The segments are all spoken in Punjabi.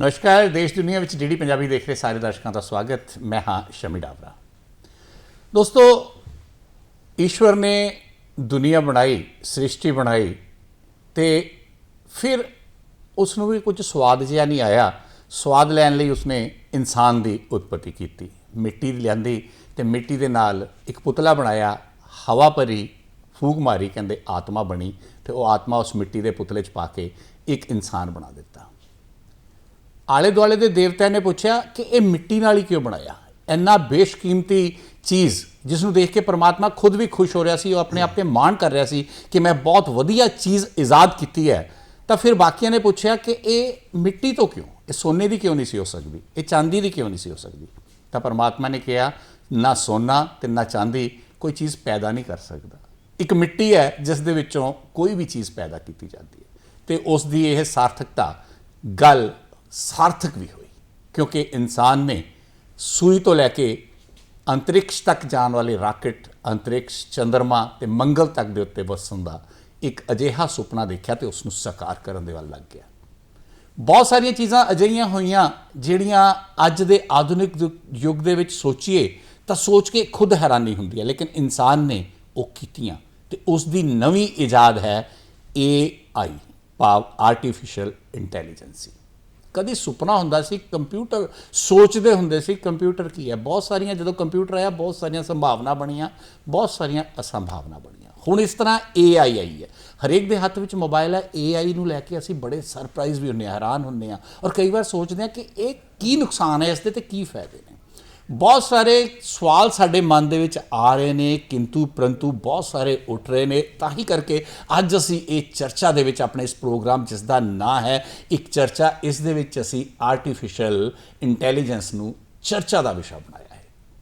ਨਮਸਕਾਰ, ਦੇਸ਼ ਦੁਨੀਆ ਵਿੱਚ ਡੀਡੀ ਪੰਜਾਬੀ ਦੇਖ ਰਹੇ ਸਾਰੇ ਦਰਸ਼ਕਾਂ ਦਾ ਸਵਾਗਤ। ਮੈਂ ਹਾਂ ਸ਼ਮੀ ਡਾਵਰਾ ਦੋਸਤੋ, ਈਸ਼ਵਰ ਨੇ ਦੁਨੀਆ ਬਣਾਈ, ਸ੍ਰਿਸ਼ਟੀ ਬਣਾਈ ਤੇ ਫਿਰ ਉਸ ਨੂੰ ਵੀ ਕੁਝ ਸਵਾਦ ਜਿਹਾ ਨਹੀਂ ਆਇਆ। ਸਵਾਦ ਲੈਣ ਲਈ ਉਸਨੇ ਇਨਸਾਨ ਦੀ ਉਤਪਤੀ ਕੀਤੀ। ਮਿੱਟੀ ਲਿਆਂਦੀ ਤੇ ਮਿੱਟੀ ਦੇ ਨਾਲ ਇੱਕ ਪੁਤਲਾ ਬਣਾਇਆ। ਹਵਾ ਭਰੀ, ਫੂਕ ਮਾਰੀ, ਕਹਿੰਦੇ ਆਤਮਾ ਬਣੀ ਤੇ ਉਹ ਆਤਮਾ ਉਸ ਮਿੱਟੀ ਦੇ ਪੁਤਲੇ 'ਚ ਪਾ ਕੇ ਇੱਕ ਇਨਸਾਨ ਬਣਾ ਦਿੱਤਾ। ਆਲੇ ਦੁਆਲੇ ਦੇ ਦੇਵਤਿਆਂ ਨੇ ਪੁੱਛਿਆ ਕਿ ਇਹ ਮਿੱਟੀ ਨਾਲ ਹੀ ਕਿਉਂ ਬਣਾਇਆ? ਇੰਨਾ ਬੇਸ਼ਕੀਮਤੀ ਚੀਜ਼ ਜਿਸ ਨੂੰ ਦੇਖ ਕੇ ਪ੍ਰਮਾਤਮਾ ਖੁਦ ਵੀ ਖੁਸ਼ ਹੋ ਰਿਹਾ ਸੀ, ਉਹ ਆਪਣੇ ਆਪ ਤੇ ਮਾਣ ਕਰ ਰਿਹਾ ਸੀ ਕਿ ਮੈਂ ਬਹੁਤ ਵਧੀਆ ਚੀਜ਼ ਇਜਾਦ ਕੀਤੀ ਹੈ। ਤਾਂ ਫਿਰ ਬਾਕੀਆਂ ਨੇ ਪੁੱਛਿਆ ਕਿ ਇਹ ਮਿੱਟੀ ਤੋਂ ਕਿਉਂ? ਇਹ ਸੋਨੇ ਦੀ ਕਿਉਂ ਨਹੀਂ ਸੀ ਹੋ ਸਕਦੀ? ਇਹ ਚਾਂਦੀ ਦੀ ਕਿਉਂ ਨਹੀਂ ਸੀ ਹੋ ਸਕਦੀ? ਤਾਂ ਪਰਮਾਤਮਾ ਨੇ ਕਿਹਾ, ਨਾ ਸੋਨਾ ਤੇ ਨਾ ਚਾਂਦੀ, ਕੋਈ ਚੀਜ਼ ਪੈਦਾ ਨਹੀਂ ਕਰ ਸਕਦਾ। ਇੱਕ ਮਿੱਟੀ ਹੈ ਜਿਸ ਦੇ ਵਿੱਚੋਂ ਕੋਈ ਵੀ ਚੀਜ਼ ਪੈਦਾ ਕੀਤੀ ਜਾਂਦੀ ਹੈ। ਤੇ ਉਸ ਦੀ ਇਹ ਸਾਰਥਕਤਾ, ਗੱਲ ਸਾਰਥਕ ਵੀ ਹੋਈ, ਕਿਉਂਕਿ ਇਨਸਾਨ ਨੇ ਸੂਈ ਤੋਂ ਲੈ ਕੇ ਅੰਤਰਿਕਸ਼ ਤੱਕ ਜਾਣ ਵਾਲੇ ਰਾਕਟ, ਅੰਤਰਿਕਸ਼ ਚੰ드ਰਮਾ ਤੇ ਮੰਗਲ ਤੱਕ ਦੇ ਉੱਤੇ ਵਸਣ ਦਾ ਇੱਕ ਅਜਿਹਾ ਸੁਪਨਾ ਦੇਖਿਆ ਤੇ ਉਸ ਨੂੰ ਸਾਕਾਰ ਕਰਨ ਦੇ ਵੱਲ ਲੱਗ ਗਿਆ। ਬਹੁਤ ਸਾਰੀਆਂ ਚੀਜ਼ਾਂ ਅਜਿਹੀਆਂ ਹੋਈਆਂ ਜਿਹੜੀਆਂ ਅੱਜ ਦੇ ਆਧੁਨਿਕ ਯੁ- ਯੁੱਗ ਦੇ ਵਿੱਚ ਸੋਚੀਏ ਤਾਂ ਸੋਚ ਕੇ ਖੁਦ ਹੈਰਾਨੀ ਹੁੰਦੀ ਹੈ, ਲੇਕਿਨ ਇਨਸਾਨ ਨੇ ਉਹ ਕੀਤੀਆਂ ਤੇ ਉਸ ਦੀ ਨਵੀਂ ਇਜਾਦ ਹੈ ਏ ਆਈ ਭਾਵ ਆਰਟੀਫੀਸ਼ੀਅਲ ਇੰਟੈਲੀਜੈਂਸੀ ਕਦੀ ਸੁਪਨਾ ਹੁੰਦਾ ਸੀ, ਕੰਪਿਊਟਰ ਸੋਚਦੇ ਹੁੰਦੇ ਸੀ, ਕੰਪਿਊਟਰ ਕੀ ਹੈ? ਬਹੁਤ ਸਾਰੀਆਂ, ਜਦੋਂ ਕੰਪਿਊਟਰ ਆਇਆ, ਬਹੁਤ ਸਾਰੀਆਂ ਸੰਭਾਵਨਾ ਬਣੀਆਂ, ਬਹੁਤ ਸਾਰੀਆਂ ਅਸੰਭਾਵਨਾ ਬਣੀਆਂ। ਹੁਣ ਇਸ ਤਰ੍ਹਾਂ AI ਆਈ ਹੈ। ਹਰੇਕ ਦੇ ਹੱਥ ਵਿੱਚ ਮੋਬਾਈਲ ਹੈ AI ਨੂੰ ਲੈ ਕੇ ਅਸੀਂ ਬੜੇ ਸਰਪ੍ਰਾਈਜ਼ ਵੀ ਹੁੰਨੇ ਹਾਂ, ਹੈਰਾਨ ਹੁੰਨੇ ਹਾਂ। ਔਰ ਕਈ ਵਾਰ ਸੋਚਦੇ ਹਾਂ ਕਿ ਇਹ ਕੀ ਨੁਕਸਾਨ ਹੈ, ਇਸ ਦੇ ਤੇ ਕੀ ਫਾਇਦੇ ਨੇ? ਬਹੁਤ ਸਾਰੇ ਸਵਾਲ ਸਾਡੇ ਮਨ ਦੇ ਵਿੱਚ ਆ ਰਹੇ ਨੇ, ਕਿੰਤੂ ਪਰੰਤੂ ਬਹੁਤ ਸਾਰੇ ਉੱਠ ਰਹੇ ਨੇ। ਤਾਂ ਹੀ ਕਰਕੇ ਅੱਜ ਅਸੀਂ ਇਹ ਚਰਚਾ ਦੇ ਵਿੱਚ ਆਪਣੇ ਇਸ ਪ੍ਰੋਗਰਾਮ ਜਿਸ ਦਾ ਨਾਂ ਹੈ, ਇੱਕ ਚਰਚਾ, ਇਸ ਦੇ ਵਿੱਚ ਅਸੀਂ ਆਰਟੀਫੀਸ਼ੀਅਲ ਇੰਟੈਲੀਜੈਂਸ ਨੂੰ ਚਰਚਾ ਦਾ ਵਿਸ਼ਾ ਬਣਾਇਆ।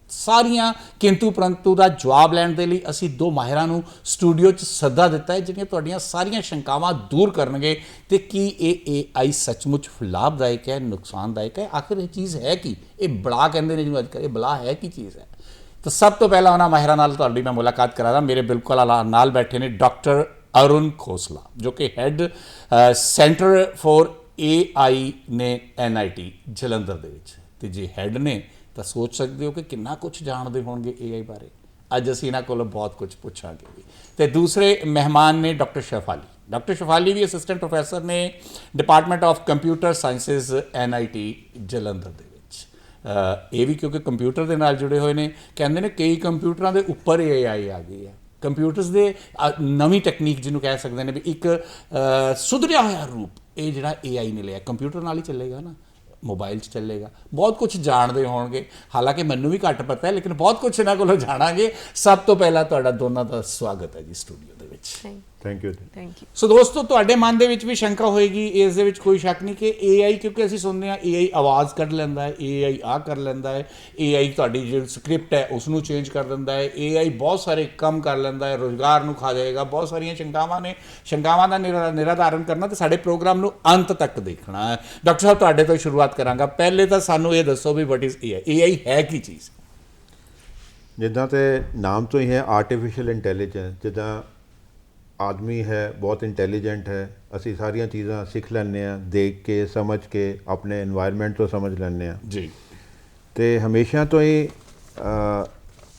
ਸਾਰੀਆਂ ਕਿੰਤੂ ਪਰੰਤੂ ਦਾ ਜਵਾਬ ਲੈਣ ਦੇ ਲਈ ਅਸੀਂ ਦੋ ਮਾਹਿਰਾਂ ਨੂੰ ਸਟੂਡੀਓ 'ਚ ਸੱਦਾ ਦਿੱਤਾ ਹੈ, ਜਿਹੜੀਆਂ ਤੁਹਾਡੀਆਂ ਸਾਰੀਆਂ ਸ਼ੰਕਾਵਾਂ ਦੂਰ ਕਰਨਗੇ। ਤੇ ਕੀ ਇਹ AI ਸੱਚਮੁੱਚ ਲਾਭਦਾਇਕ ਹੈ, ਨੁਕਸਾਨਦਾਇਕ ਹੈ? ਆਖਿਰ ਇਹ ਚੀਜ਼ ਹੈ ਕੀ? ਇਹ ਬਲਾ ਕਹਿੰਦੇ ਨੇ ਜਿਹਨੂੰ ਅੱਜ ਕੱਲ੍ਹ, ਇਹ ਬਲਾ ਹੈ ਕੀ ਚੀਜ਼ ਹੈ? ਤਾਂ ਸਭ ਤੋਂ ਪਹਿਲਾਂ ਉਹਨਾਂ ਮਾਹਿਰਾਂ ਨਾਲ ਤੁਹਾਡੀ ਮੈਂ ਮੁਲਾਕਾਤ ਕਰਾਂਗਾ ਮੇਰੇ ਬਿਲਕੁਲ ala- ਨਾਲ ਬੈਠੇ ਨੇ ਡਾਕਟਰ ਅਰੁਣ ਖੋਸਲਾ, ਜੋ ਕਿ ਹੈੱਡ ਸੈਂਟਰ ਫॉर AI ਨੇ NIT ਜਲੰਧਰ ਦੇ ਵਿੱਚ। ਤੇ ਜੇ ਹੈੱਡ ਨੇ ਤਾਂ ਸੋਚ ਸਕਦੇ ਹੋ ਕਿ ਕਿੰਨਾ ਕੁਝ ਜਾਣਦੇ ਹੋਣਗੇ AI ਬਾਰੇ। ਅੱਜ ਅਸੀਂ ਇਹਨਾਂ ਕੋਲੋਂ ਬਹੁਤ ਕੁਝ ਪੁੱਛਾਂਗੇ ਵੀ। ਤੇ ਦੂਸਰੇ ਮਹਿਮਾਨ ਨੇ ਡਾਕਟਰ ਸ਼ਫਾਲੀ। ਡਾਕਟਰ ਸ਼ਫਾਲੀ ਵੀ ਅਸਿਸਟੈਂਟ ਪ੍ਰੋਫੈਸਰ ਨੇ department of computer sciences NIT Jalandhar ਦੇ ਵਿੱਚ। ਇਹ ਵੀ ਕਿਉਂਕਿ ਕੰਪਿਊਟਰ ਦੇ ਨਾਲ ਜੁੜੇ ਹੋਏ ਨੇ ਕਹਿੰਦੇ ਨੇ ਕਈ ਕੰਪਿਊਟਰਾਂ ਦੇ ਉੱਪਰ AI ਆ ਗਈ ਹੈ ਕੰਪਿਊਟਰਸ ਦੇ ਅ, ਨਵੀਂ ਟੈਕਨੀਕ ਜਿਹਨੂੰ ਕਹਿ ਸਕਦੇ ਨੇ ਵੀ ਇੱਕ ਸੁਧਰਿਆ ਹੋਇਆ ਰੂਪ ਇਹ ਜਿਹੜਾ AI ਨੇ ਲਿਆ। ਕੰਪਿਊਟਰ ਨਾਲ ਹੀ ਚੱਲੇਗਾ ਨਾ। ਮੋਬਾਈਲ 'ਚ ਚੱਲੇਗਾ। ਬਹੁਤ ਕੁਝ ਜਾਣਦੇ ਹੋਣਗੇ। ਹਾਲਾਂਕਿ ਮੈਨੂੰ ਵੀ ਘੱਟ ਪਤਾ ਹੈ, ਲੇਕਿਨ ਬਹੁਤ ਕੁਝ ਇਹਨਾਂ ਕੋਲੋਂ ਜਾਣਾਂਗੇ। ਸਭ ਤੋਂ ਪਹਿਲਾਂ ਤੁਹਾਡਾ ਦੋਨਾਂ ਦਾ ਸਵਾਗਤ ਹੈ ਜੀ studio thank you thank you so ਦੋਸਤੋ ਤੁਹਾਡੇ ਮਨ ਦੇ ਵਿੱਚ ਵੀ ਸ਼ੰਕਾ ਹੋਏਗੀ ਇਸ ਦੇ ਵਿੱਚ ਕੋਈ ਸ਼ੱਕ ਨਹੀਂ ਕਿ AI ਕਿਉਂਕਿ ਅਸੀਂ ਸੁਣਦੇ ਹਾਂ AI ਆਵਾਜ਼ ਕੱਢ ਲੈਂਦਾ ਹੈ AI ਆ ਕਰ ਲੈਂਦਾ ਹੈ AI ਤੁਹਾਡੀ ਜਿਹੜੀ ਸਕ੍ਰਿਪਟ ਹੈ ਉਸ ਨੂੰ ਚੇਂਜ ਕਰ ਦਿੰਦਾ ਹੈ AI ਬਹੁਤ ਸਾਰੇ ਕੰਮ ਕਰ ਲੈਂਦਾ ਹੈ ਰੋਜ਼ਗਾਰ ਨੂੰ ਖਾ ਜਾਏਗਾ ਬਹੁਤ ਸਾਰੀਆਂ ਸ਼ੰਕਾਵਾਂ ਨੇ ਸ਼ੰਕਾਵਾਂ ਦਾ ਨਿਰਾ- ਨਿਰਾਧਾਰਨ ਕਰਨਾ ਤੇ ਸਾਡੇ ਪ੍ਰੋਗਰਾਮ ਨੂੰ ਅੰਤ ਤੱਕ ਦੇਖਣਾ ਹੈ ਡਾਕਟਰ ਸਾਹਿਬ ਤੁਹਾਡੇ ਤੋਂ ਸ਼ੁਰੂਆਤ ਕਰਾਂਗਾ ਪਹਿਲੇ ਤਾਂ ਸਾਨੂੰ ਇਹ ਦੱਸੋ ਵੀ ਵਾਟ ਇਜ਼ AI AI ਹੈ ਕੀ ਚੀਜ਼ ਜਿੱਦਾਂ ਤੇ ਨਾਮ ਤੋਂ ਹੀ ਹੈ ਆਰਟੀਫੀਸ਼ੀਅਲ ਇੰਟੈਲੀਜੈਂਸ ਜਿੱਦਾਂ ਆਦਮੀ ਹੈ ਬਹੁਤ ਇੰਟੈਲੀਜੈਂਟ ਹੈ ਅਸੀਂ ਸਾਰੀਆਂ ਚੀਜ਼ਾਂ ਸਿੱਖ ਲੈਂਦੇ ਆ ਦੇਖ ਕੇ ਸਮਝ ਕੇ ਆਪਣੇ এনवायरमेंट ਤੋਂ ਸਮਝ ਲੈਂਦੇ ਆ ਜੀ। ਤੇ ਹਮੇਸ਼ਾ ਤੋਂ ਹੀ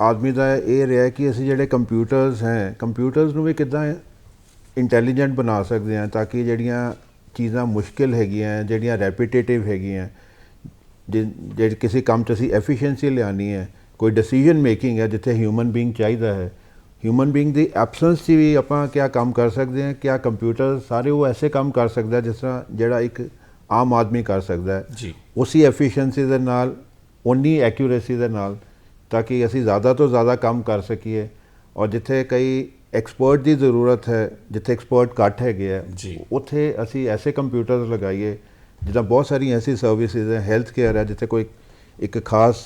ਆਦਮੀ ਦਾ ਇਹ ਰਿਹਾ ਕਿ ਅਸੀਂ ਜਿਹੜੇ ਕੰਪਿਊਟਰਸ ਹੈ ਕੰਪਿਊਟਰਸ ਨੂੰ ਵੀ ਕਿਦਾਂ ਇੰਟੈਲੀਜੈਂਟ ਬਣਾ ਸਕਦੇ ਆ ਤਾਂ ਕਿ ਜਿਹੜੀਆਂ ਚੀਜ਼ਾਂ ਮੁਸ਼ਕਿਲ ਹੈਗੀਆਂ ਜਿਹੜੀਆਂ ਰੈਪੀਟੇਟਿਵ ਹੈਗੀਆਂ ਜੇ ਕਿਸੇ ਕੰਮ 'ਚ ਅਸੀਂ ਐਫੀਸ਼ੀਐਂਸੀ ਲਿਆਣੀ ਹੈ ਕੋਈ ਡਿਸੀਜਨ ਮੇਕਿੰਗ ਹੈ ਜਿੱਥੇ ਹਿਊਮਨ ਬੀਇੰਗ ਚਾਹੀਦਾ ਹੈ ਹਿਊਮਨ ਬੀਇੰਗ ਦੀ ਐਬਸੈਂਸ 'ਚ ਵੀ ਆਪਾਂ ਕਿਆ ਕੰਮ ਕਰ ਸਕਦੇ ਹਾਂ ਕਿਆ ਕੰਪਿਊਟਰ ਸਾਰੇ ਉਹ ਐਸੇ ਕੰਮ ਕਰ ਸਕਦਾ ਜਿਸ ਤਰ੍ਹਾਂ ਜਿਹੜਾ ਇੱਕ ਆਮ ਆਦਮੀ ਕਰ ਸਕਦਾ ਹੈ। ਜੀ। ਉਸੇ ਐਫੀਸ਼ੀਐਂਸੀ ਦੇ ਨਾਲ ਉਨੀ ਐਕਿਊਰੇਸੀ ਦੇ ਨਾਲ ਤਾਂ ਕਿ ਅਸੀਂ ਜ਼ਿਆਦਾ ਤੋਂ ਜ਼ਿਆਦਾ ਕੰਮ ਕਰ ਸਕੀਏ। ਔਰ ਜਿੱਥੇ ਕਈ ਐਕਸਪਰਟ ਦੀ ਜ਼ਰੂਰਤ ਹੈ ਜਿੱਥੇ ਐਕਸਪਰਟ ਘੱਟ ਹੈਗੇ ਆ। ਉੱਥੇ ਅਸੀਂ ਐਸੇ ਕੰਪਿਊਟਰਸ ਲਗਾਈਏ ਜਿੱਦਾਂ ਬਹੁਤ ਸਾਰੀਆਂ ਐਸੀ ਸਰਵਿਸਿਜ਼ ਹੈ ਹੈਲਥ ਕੇਅਰ ਹੈ ਜਿੱਥੇ ਕੋਈ ਇੱਕ ਖਾਸ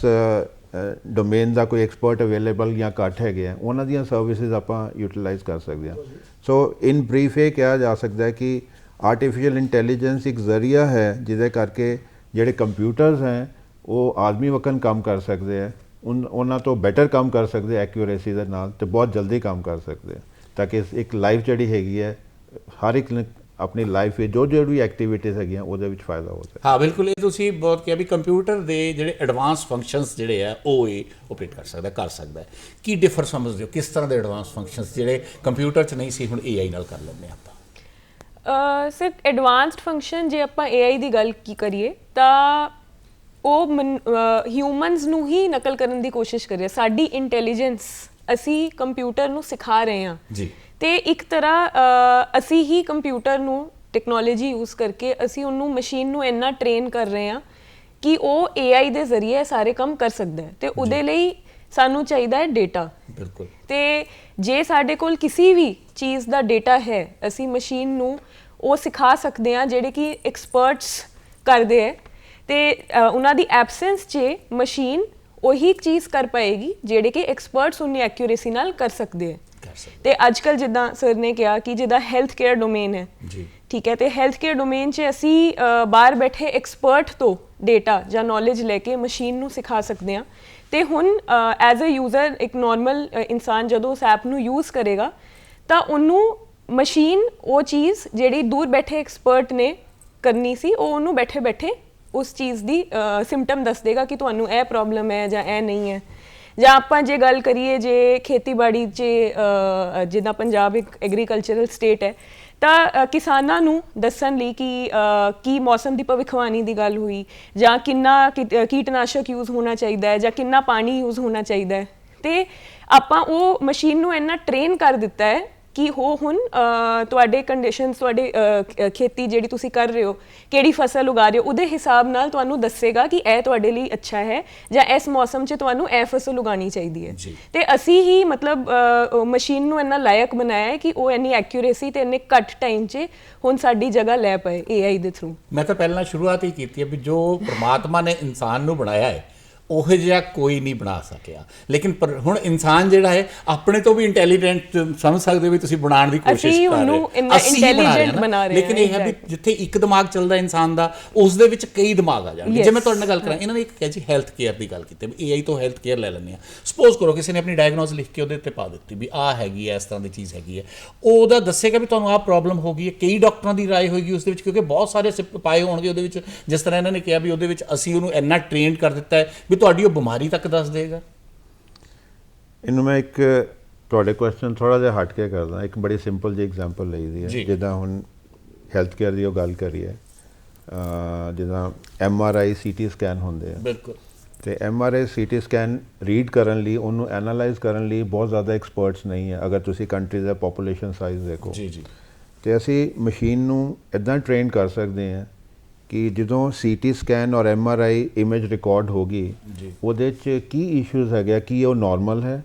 ਡੋਮੇਨ ਦਾ ਕੋਈ ਐਕਸਪਰਟ ਅਵੇਲੇਬਲ ਜਾਂ ਘੱਟ ਹੈਗੇ ਆ, ਉਹਨਾਂ ਦੀਆਂ ਸਰਵਿਸਿਜ਼ ਆਪਾਂ ਯੂਟਿਲਾਈਜ਼ ਕਰ ਸਕਦੇ ਹਾਂ। ਸੋ ਇਨ ਬਰੀਫ ਇਹ ਕਿਹਾ ਜਾ ਸਕਦਾ ਹੈ ਕਿ ਆਰਟੀਫੀਸ਼ੀਅਲ ਇੰਟੈਲੀਜੈਂਸ ਇੱਕ ਜ਼ਰੀਆ ਹੈ, ਜਿਹਦੇ ਕਰਕੇ ਜਿਹੜੇ ਕੰਪਿਊਟਰਸ ਹੈ, ਉਹ ਆਦਮੀ ਵਕਨ ਕੰਮ ਕਰ ਸਕਦੇ ਆ ਉਨ- ਉਹਨਾਂ ਤੋਂ ਬੈਟਰ ਕੰਮ ਕਰ ਸਕਦੇ ਐਕਿਊਰੇਸੀ ਦੇ ਨਾਲ, ਤੇ ਬਹੁਤ ਜਲਦੀ ਕੰਮ ਕਰ ਸਕਦੇ ਆ ਤਾਂ ਕਿ ਇੱਕ ਲਾਈਫ ਜਿਹੜੀ ਹੈਗੀ ਹੈ, ਹਰ ਇੱਕ ਆਪਣੀ ਲਾਈਫ ਵਿੱਚ ਜੋ ਜੋ ਵੀ ਐਕਟੀਵਿਟੀਜ਼ ਹੈਗੀਆਂ ਉਹਦੇ ਵਿੱਚ ਫਾਇਦਾ ਹੋ ਸਕਦਾ। ਹਾਂ ਬਿਲਕੁਲ ਇਹ ਤੁਸੀਂ ਬਹੁਤ ਕਿਹਾ ਵੀ ਕੰਪਿਊਟਰ ਦੇ ਜਿਹੜੇ ਐਡਵਾਂਸ ਫੰਕਸ਼ਨਸ ਜਿਹੜੇ ਆ ਉਹ ਇਹ ਆਪਰੇਟ ਕਰ ਸਕਦਾ ਕਰ ਸਕਦਾ ਹੈ। ਕੀ ਡਿਫਰ ਸਮਝਦੇ ਹੋ? ਕਿਸ ਤਰ੍ਹਾਂ ਦੇ ਐਡਵਾਂਸ ਫੰਕਸ਼ਨਸ ਜਿਹੜੇ ਕੰਪਿਊਟਰ 'ਚ ਨਹੀਂ ਸੀ ਹੁਣ AI ਨਾਲ ਕਰ ਲੈਂਦੇ ਆਪਾਂ? ਸਰ ਐਡਵਾਂਸਡ ਫੰਕਸ਼ਨ ਜੇ ਆਪਾਂ AI ਦੀ ਗੱਲ ਕੀ ਕਰੀਏ ਤਾਂ ਉਹ ਹਿਊਮਨਸ ਨੂੰ ਹੀ ਨਕਲ ਕਰਨ ਦੀ ਕੋਸ਼ਿਸ਼ ਕਰ ਰਿਹਾ ਸਾਡੀ ਇੰਟੈਲੀਜੈਂਸ ਅਸੀਂ ਕੰਪਿਊਟਰ ਨੂੰ ਸਿਖਾ ਰਹੇ ਹਾਂ। ਜੀ। ਤੇ ਇੱਕ ਤਰ੍ਹਾਂ ਅ, ਅਸੀਂ ਹੀ ਕੰਪਿਊਟਰ ਨੂੰ ਟੈਕਨੋਲੋਜੀ ਯੂਜ਼ ਕਰਕੇ ਅਸੀਂ ਉਹਨੂੰ ਮਸ਼ੀਨ ਨੂੰ ਇੰਨਾ ਟ੍ਰੇਨ ਕਰ ਰਹੇ ਹਾਂ ਕਿ ਉਹ AI ਦੇ ਜ਼ਰੀਏ ਇਹ ਸਾਰੇ ਕੰਮ ਕਰ ਸਕਦਾ ਹੈ। ਤੇ ਉਹਦੇ ਲਈ ਸਾਨੂੰ ਚਾਹੀਦਾ ਹੈ ਡਾਟਾ ਬਿਲਕੁਲ। ਤੇ ਜੇ ਸਾਡੇ ਕੋਲ ਕਿਸੇ ਵੀ ਚੀਜ਼ ਦਾ ਡਾਟਾ ਹੈ ਅਸੀਂ ਮਸ਼ੀਨ ਨੂੰ ਉਹ ਸਿਖਾ ਸਕਦੇ ਹਾਂ ਜਿਹੜੇ ਕਿ ਐਕਸਪਰਟਸ ਕਰਦੇ ਹੈ। ਤੇ ਅ, ਉਹਨਾਂ ਦੀ ਐਬਸੈਂਸ 'ਚ ਮਸ਼ੀਨ ਉਹੀ ਚੀਜ਼ ਕਰ ਪਾਏਗੀ ਜਿਹੜੇ ਕਿ ਐਕਸਪਰਟਸ ਉਨੀ ਐਕਿਊਰੇਸੀ ਨਾਲ ਕਰ ਸਕਦੇ ਹੈ। ਕਰ ਸਕਦੇ। ਤੇ ਅੱਜ ਕੱਲ ਜਿੱਦਾਂ ਸਰ ਨੇ ਕਿਹਾ ਕਿ ਜਿੱਦਾਂ ਹੈਲਥ ਕੇਅਰ ਡੋਮੇਨ ਹੈ। ਜੀ। ਠੀਕ ਹੈ ਤੇ ਹੈਲਥ ਕੇਅਰ ਡੋਮੇਨ 'ਚ ਅਸੀਂ ਬਾਹਰ ਬੈਠੇ ਐਕਸਪਰਟ ਤੋਂ ਡਾਟਾ ਜਾਂ ਨੌਲੇਜ ਲੈ ਕੇ ਮਸ਼ੀਨ ਨੂੰ ਸਿਖਾ ਸਕਦੇ ਹਾਂ। ਤੇ ਹੁਣ ਐਜ਼ ਅ ਯੂਜ਼ਰ ਇੱਕ ਨਾਰਮਲ ਇਨਸਾਨ ਜਦੋਂ ਉਸ ਐਪ ਨੂੰ ਯੂਜ਼ ਕਰੇਗਾ ਤਾਂ ਉਹਨੂੰ ਮਸ਼ੀਨ ਉਹ ਚੀਜ਼ ਜਿਹੜੀ ਦੂਰ ਬੈਠੇ ਐਕਸਪਰਟ ਨੇ ਕਰਨੀ ਸੀ ਉਹ ਉਹਨੂੰ ਬੈਠੇ ਬੈਠੇ ਉਸ ਚੀਜ਼ ਦੀ ਸਿੰਪਟਮ ਦੱਸ ਦੇਗਾ ਕਿ ਤੁਹਾਨੂੰ ਇਹ ਪ੍ਰੋਬਲਮ ਹੈ ਜਾਂ ਇਹ ਨਹੀਂ ਹੈ। ਜਾਂ ਆਪਾਂ ਜੇ ਗੱਲ ਕਰੀਏ ਜੇ ਖੇਤੀਬਾੜੀ 'ਚ ਜਿੱਦਾਂ ਪੰਜਾਬ ਇੱਕ ਐਗਰੀਕਲਚਰਲ ਸਟੇਟ ਹੈ, ਤਾਂ ਕਿਸਾਨਾਂ ਨੂੰ ਦੱਸਣ ਲਈ ਕਿ ਕੀ ਮੌਸਮ ਦੀ ਭਵਿੱਖਬਾਣੀ ਦੀ ਗੱਲ ਹੋਈ, ਜਾਂ ਕਿੰਨਾ ਕੀਟ- ਕੀਟਨਾਸ਼ਕ ਯੂਜ਼ ਹੋਣਾ ਚਾਹੀਦਾ ਹੈ, ਜਾਂ ਕਿੰਨਾ ਪਾਣੀ ਯੂਜ਼ ਹੋਣਾ ਚਾਹੀਦਾ ਹੈ। ਤੇ ਆਪਾਂ ਉਹ ਮਸ਼ੀਨ ਨੂੰ ਇੰਨਾ ਟ੍ਰੇਨ ਕਰ ਦਿੱਤਾ ਹੈ ਕਿ ਉਹ ਹੁਣ ਤੁਹਾਡੇ ਕੰਡੀਸ਼ਨਸ ਤੁਹਾਡੇ ਖੇਤੀ ਜਿਹੜੀ ਤੁਸੀਂ ਕਰ ਰਹੇ ਹੋ ਕਿਹੜੀ ਫਸਲ ਉਗਾ ਰਹੇ ਹੋ ਉਹਦੇ ਹਿਸਾਬ ਨਾਲ ਤੁਹਾਨੂੰ ਦੱਸੇਗਾ ਕਿ ਇਹ ਤੁਹਾਡੇ ਲਈ ਅੱਛਾ ਹੈ ਜਾਂ ਇਸ ਮੌਸਮ 'ਚ ਤੁਹਾਨੂੰ ਇਹ ਫਸਲ ਉਗਾਣੀ ਚਾਹੀਦੀ ਹੈ। ਤੇ ਅਸੀਂ ਹੀ ਮਤਲਬ ਮਸ਼ੀਨ ਨੂੰ ਇੰਨਾ ਲਾਇਕ ਬਣਾਇਆ ਹੈ ਕਿ ਉਹ ਇੰਨੀ ਐਕਿਊਰੇਸੀ ਤੇ ਇੰਨੇ ਘੱਟ ਟਾਈਮ 'ਚ ਹੁਣ ਸਾਡੀ ਜਗ੍ਹਾ ਲੈ ਪਏ AI ਦੇ ਥਰੂ ਮੈਂ ਤਾਂ ਪਹਿਲਾਂ ਸ਼ੁਰੂਆਤ ਹੀ ਕੀਤੀ ਹੈ ਵੀ ਜੋ ਪ੍ਰਮਾਤਮਾ ਨੇ ਇਨਸਾਨ ਨੂੰ ਬਣਾਇਆ ਹੈ ਉਹ ਜਿਹਾ ਕੋਈ ਨਹੀਂ ਬਣਾ ਸਕਿਆ ਲੇਕਿਨ ਪਰ ਹੁਣ ਇਨਸਾਨ ਜਿਹੜਾ ਹੈ ਆਪਣੇ ਤੋਂ ਵੀ ਇੰਟੈਲੀਜੈਂਟ ਸਮਝ ਸਕਦੇ ਹੋ ਵੀ ਤੁਸੀਂ ਬਣਾਉਣ ਦੀ ਕੋਸ਼ਿਸ਼ ਅਸੀਂ ਕਰ ਰਹੇ ਉਹਨੂੰ ਹੋ ਇੰਨਾ ਅਸੀਂ ਹੀ ਬਣਾ ਰਹੇ ਹਾਂ intelligent ਨਾ। ਬਣਾ ਰਹੇ ਹਾਂ, ਲੇਕਿਨ ਇਹ ਹੈ ਵੀ exactly. ਜਿੱਥੇ ਇੱਕ ਦਿਮਾਗ ਚੱਲਦਾ ਇਨਸਾਨ ਦਾ ਉਸ ਦੇ ਵਿੱਚ ਕਈ ਦਿਮਾਗ ਆ ਜਾਣਗੇ ਜੇ Yes. ਮੈਂ ਤੁਹਾਡੇ ਨਾਲ ਗੱਲ ਕਰਾਂ ਇਹਨਾਂ ਨੇ ਇੱਕ ਕਿਹਾ ਜੀ ਹੈਲਥ ਕੇਅਰ ਦੀ ਗੱਲ ਕੀਤੀ ਵੀ AI ਤੋਂ ਹੈਲਥ ਕੇਅਰ ਲੈ ਲੈਂਦੇ ਆ ਸਪੋਜ਼ ਕਰੋ ਕਿਸੇ ਨੇ ਆਪਣੀ ਡਾਇਗਨੋਸ ਲਿਖ ਕੇ ਉਹਦੇ ਉੱਤੇ ਪਾ ਦਿੱਤੀ ਵੀ ਆਹ ਹੈਗੀ ਹੈ ਇਸ ਤਰ੍ਹਾਂ ਦੀ ਚੀਜ਼ ਹੈਗੀ ਹੈ ਉਹ ਉਹਦਾ ਦੱਸੇਗਾ ਵੀ ਤੁਹਾਨੂੰ ਆਹ ਪ੍ਰੋਬਲਮ ਹੋ ਗਈ ਹੈ ਕਈ ਡਾਕਟਰਾਂ ਦੀ رائے ਹੋਏਗੀ ਉਸ ਦੇ ਵਿੱਚ ਕਿਉਂਕਿ ਬਹੁਤ ਸਾਰੇ ਸਿਪ ਪਾਏ ਹੋਣਗੇ ਉਹਦੇ ਵਿੱਚ ਜਿਸ ਤਰ੍ਹਾਂ ਇਹਨਾਂ ਨੇ ਕਿਹਾ ਵੀ ਉਹਦੇ ਵਿੱਚ ਅਸੀਂ ਉਹਨੂੰ ਇੰਨਾ ਟ੍ਰੇਨਡ ਕਰ ਦਿੱਤਾ ਹੈ ਵੀ ਤੁਹਾਡੀ ਉਹ ਬਿਮਾਰੀ ਤੱਕ ਦੱਸ ਦੇਗਾ। ਇਹਨੂੰ ਮੈਂ ਇੱਕ ਤੁਹਾਡੇ ਕੁਐਸਚਨ ਥੋੜਾ ਜਿਹਾ ਹਟ ਕੇ ਕਰਦਾ। ਇੱਕ ਬੜੀ ਸਿੰਪਲ ਜਿਹੀ ਐਗਜ਼ਾਮਪਲ ਲਈ ਦੀ। ਹੈ। ਜਿੱਦਾਂ ਹੁਣ ਹੈਲਥ ਕੇਅਰ ਦੀ ਉਹ ਗੱਲ ਕਰੀ ਹੈ ਜਿੱਦਾਂ M R I C T scan ਹੁੰਦੇ ਆ। ਬਿਲਕੁਲ। ਤੇ M R I C T scan read ਕਰਨ ਲਈ ਉਹਨੂੰ ਐਨਾਲਾਈਜ਼ ਕਰਨ ਲਈ ਬਹੁਤ ਜ਼ਿਆਦਾ ਐਕਸਪਰਟਸ ਨਹੀਂ ਹੈ ਅਗਰ ਤੁਸੀਂ ਕੰਟਰੀ ਦਾ ਪੋਪੂਲੇਸ਼ਨ ਸਾਈਜ਼ ਦੇਖੋ। ਜੀ ਜੀ। ਤੇ ਅਸੀਂ ਮਸ਼ੀਨ ਨੂੰ ਇਦਾਂ ਟ੍ਰੇਨ ਕਰ ਸਕਦੇ ਹਾਂ ਕਿ ਜਦੋਂ ਸੀਟੀ ਸਕੈਨ ਔਰ M R I image record ਹੋਗੀ ਜੀ। ਉਹਦੇ 'ਚ ਕੀ ਇਸ਼ੂਜ਼ ਹੈਗੇ? ਕੀ ਉਹ ਨਾਰਮਲ ਹੈ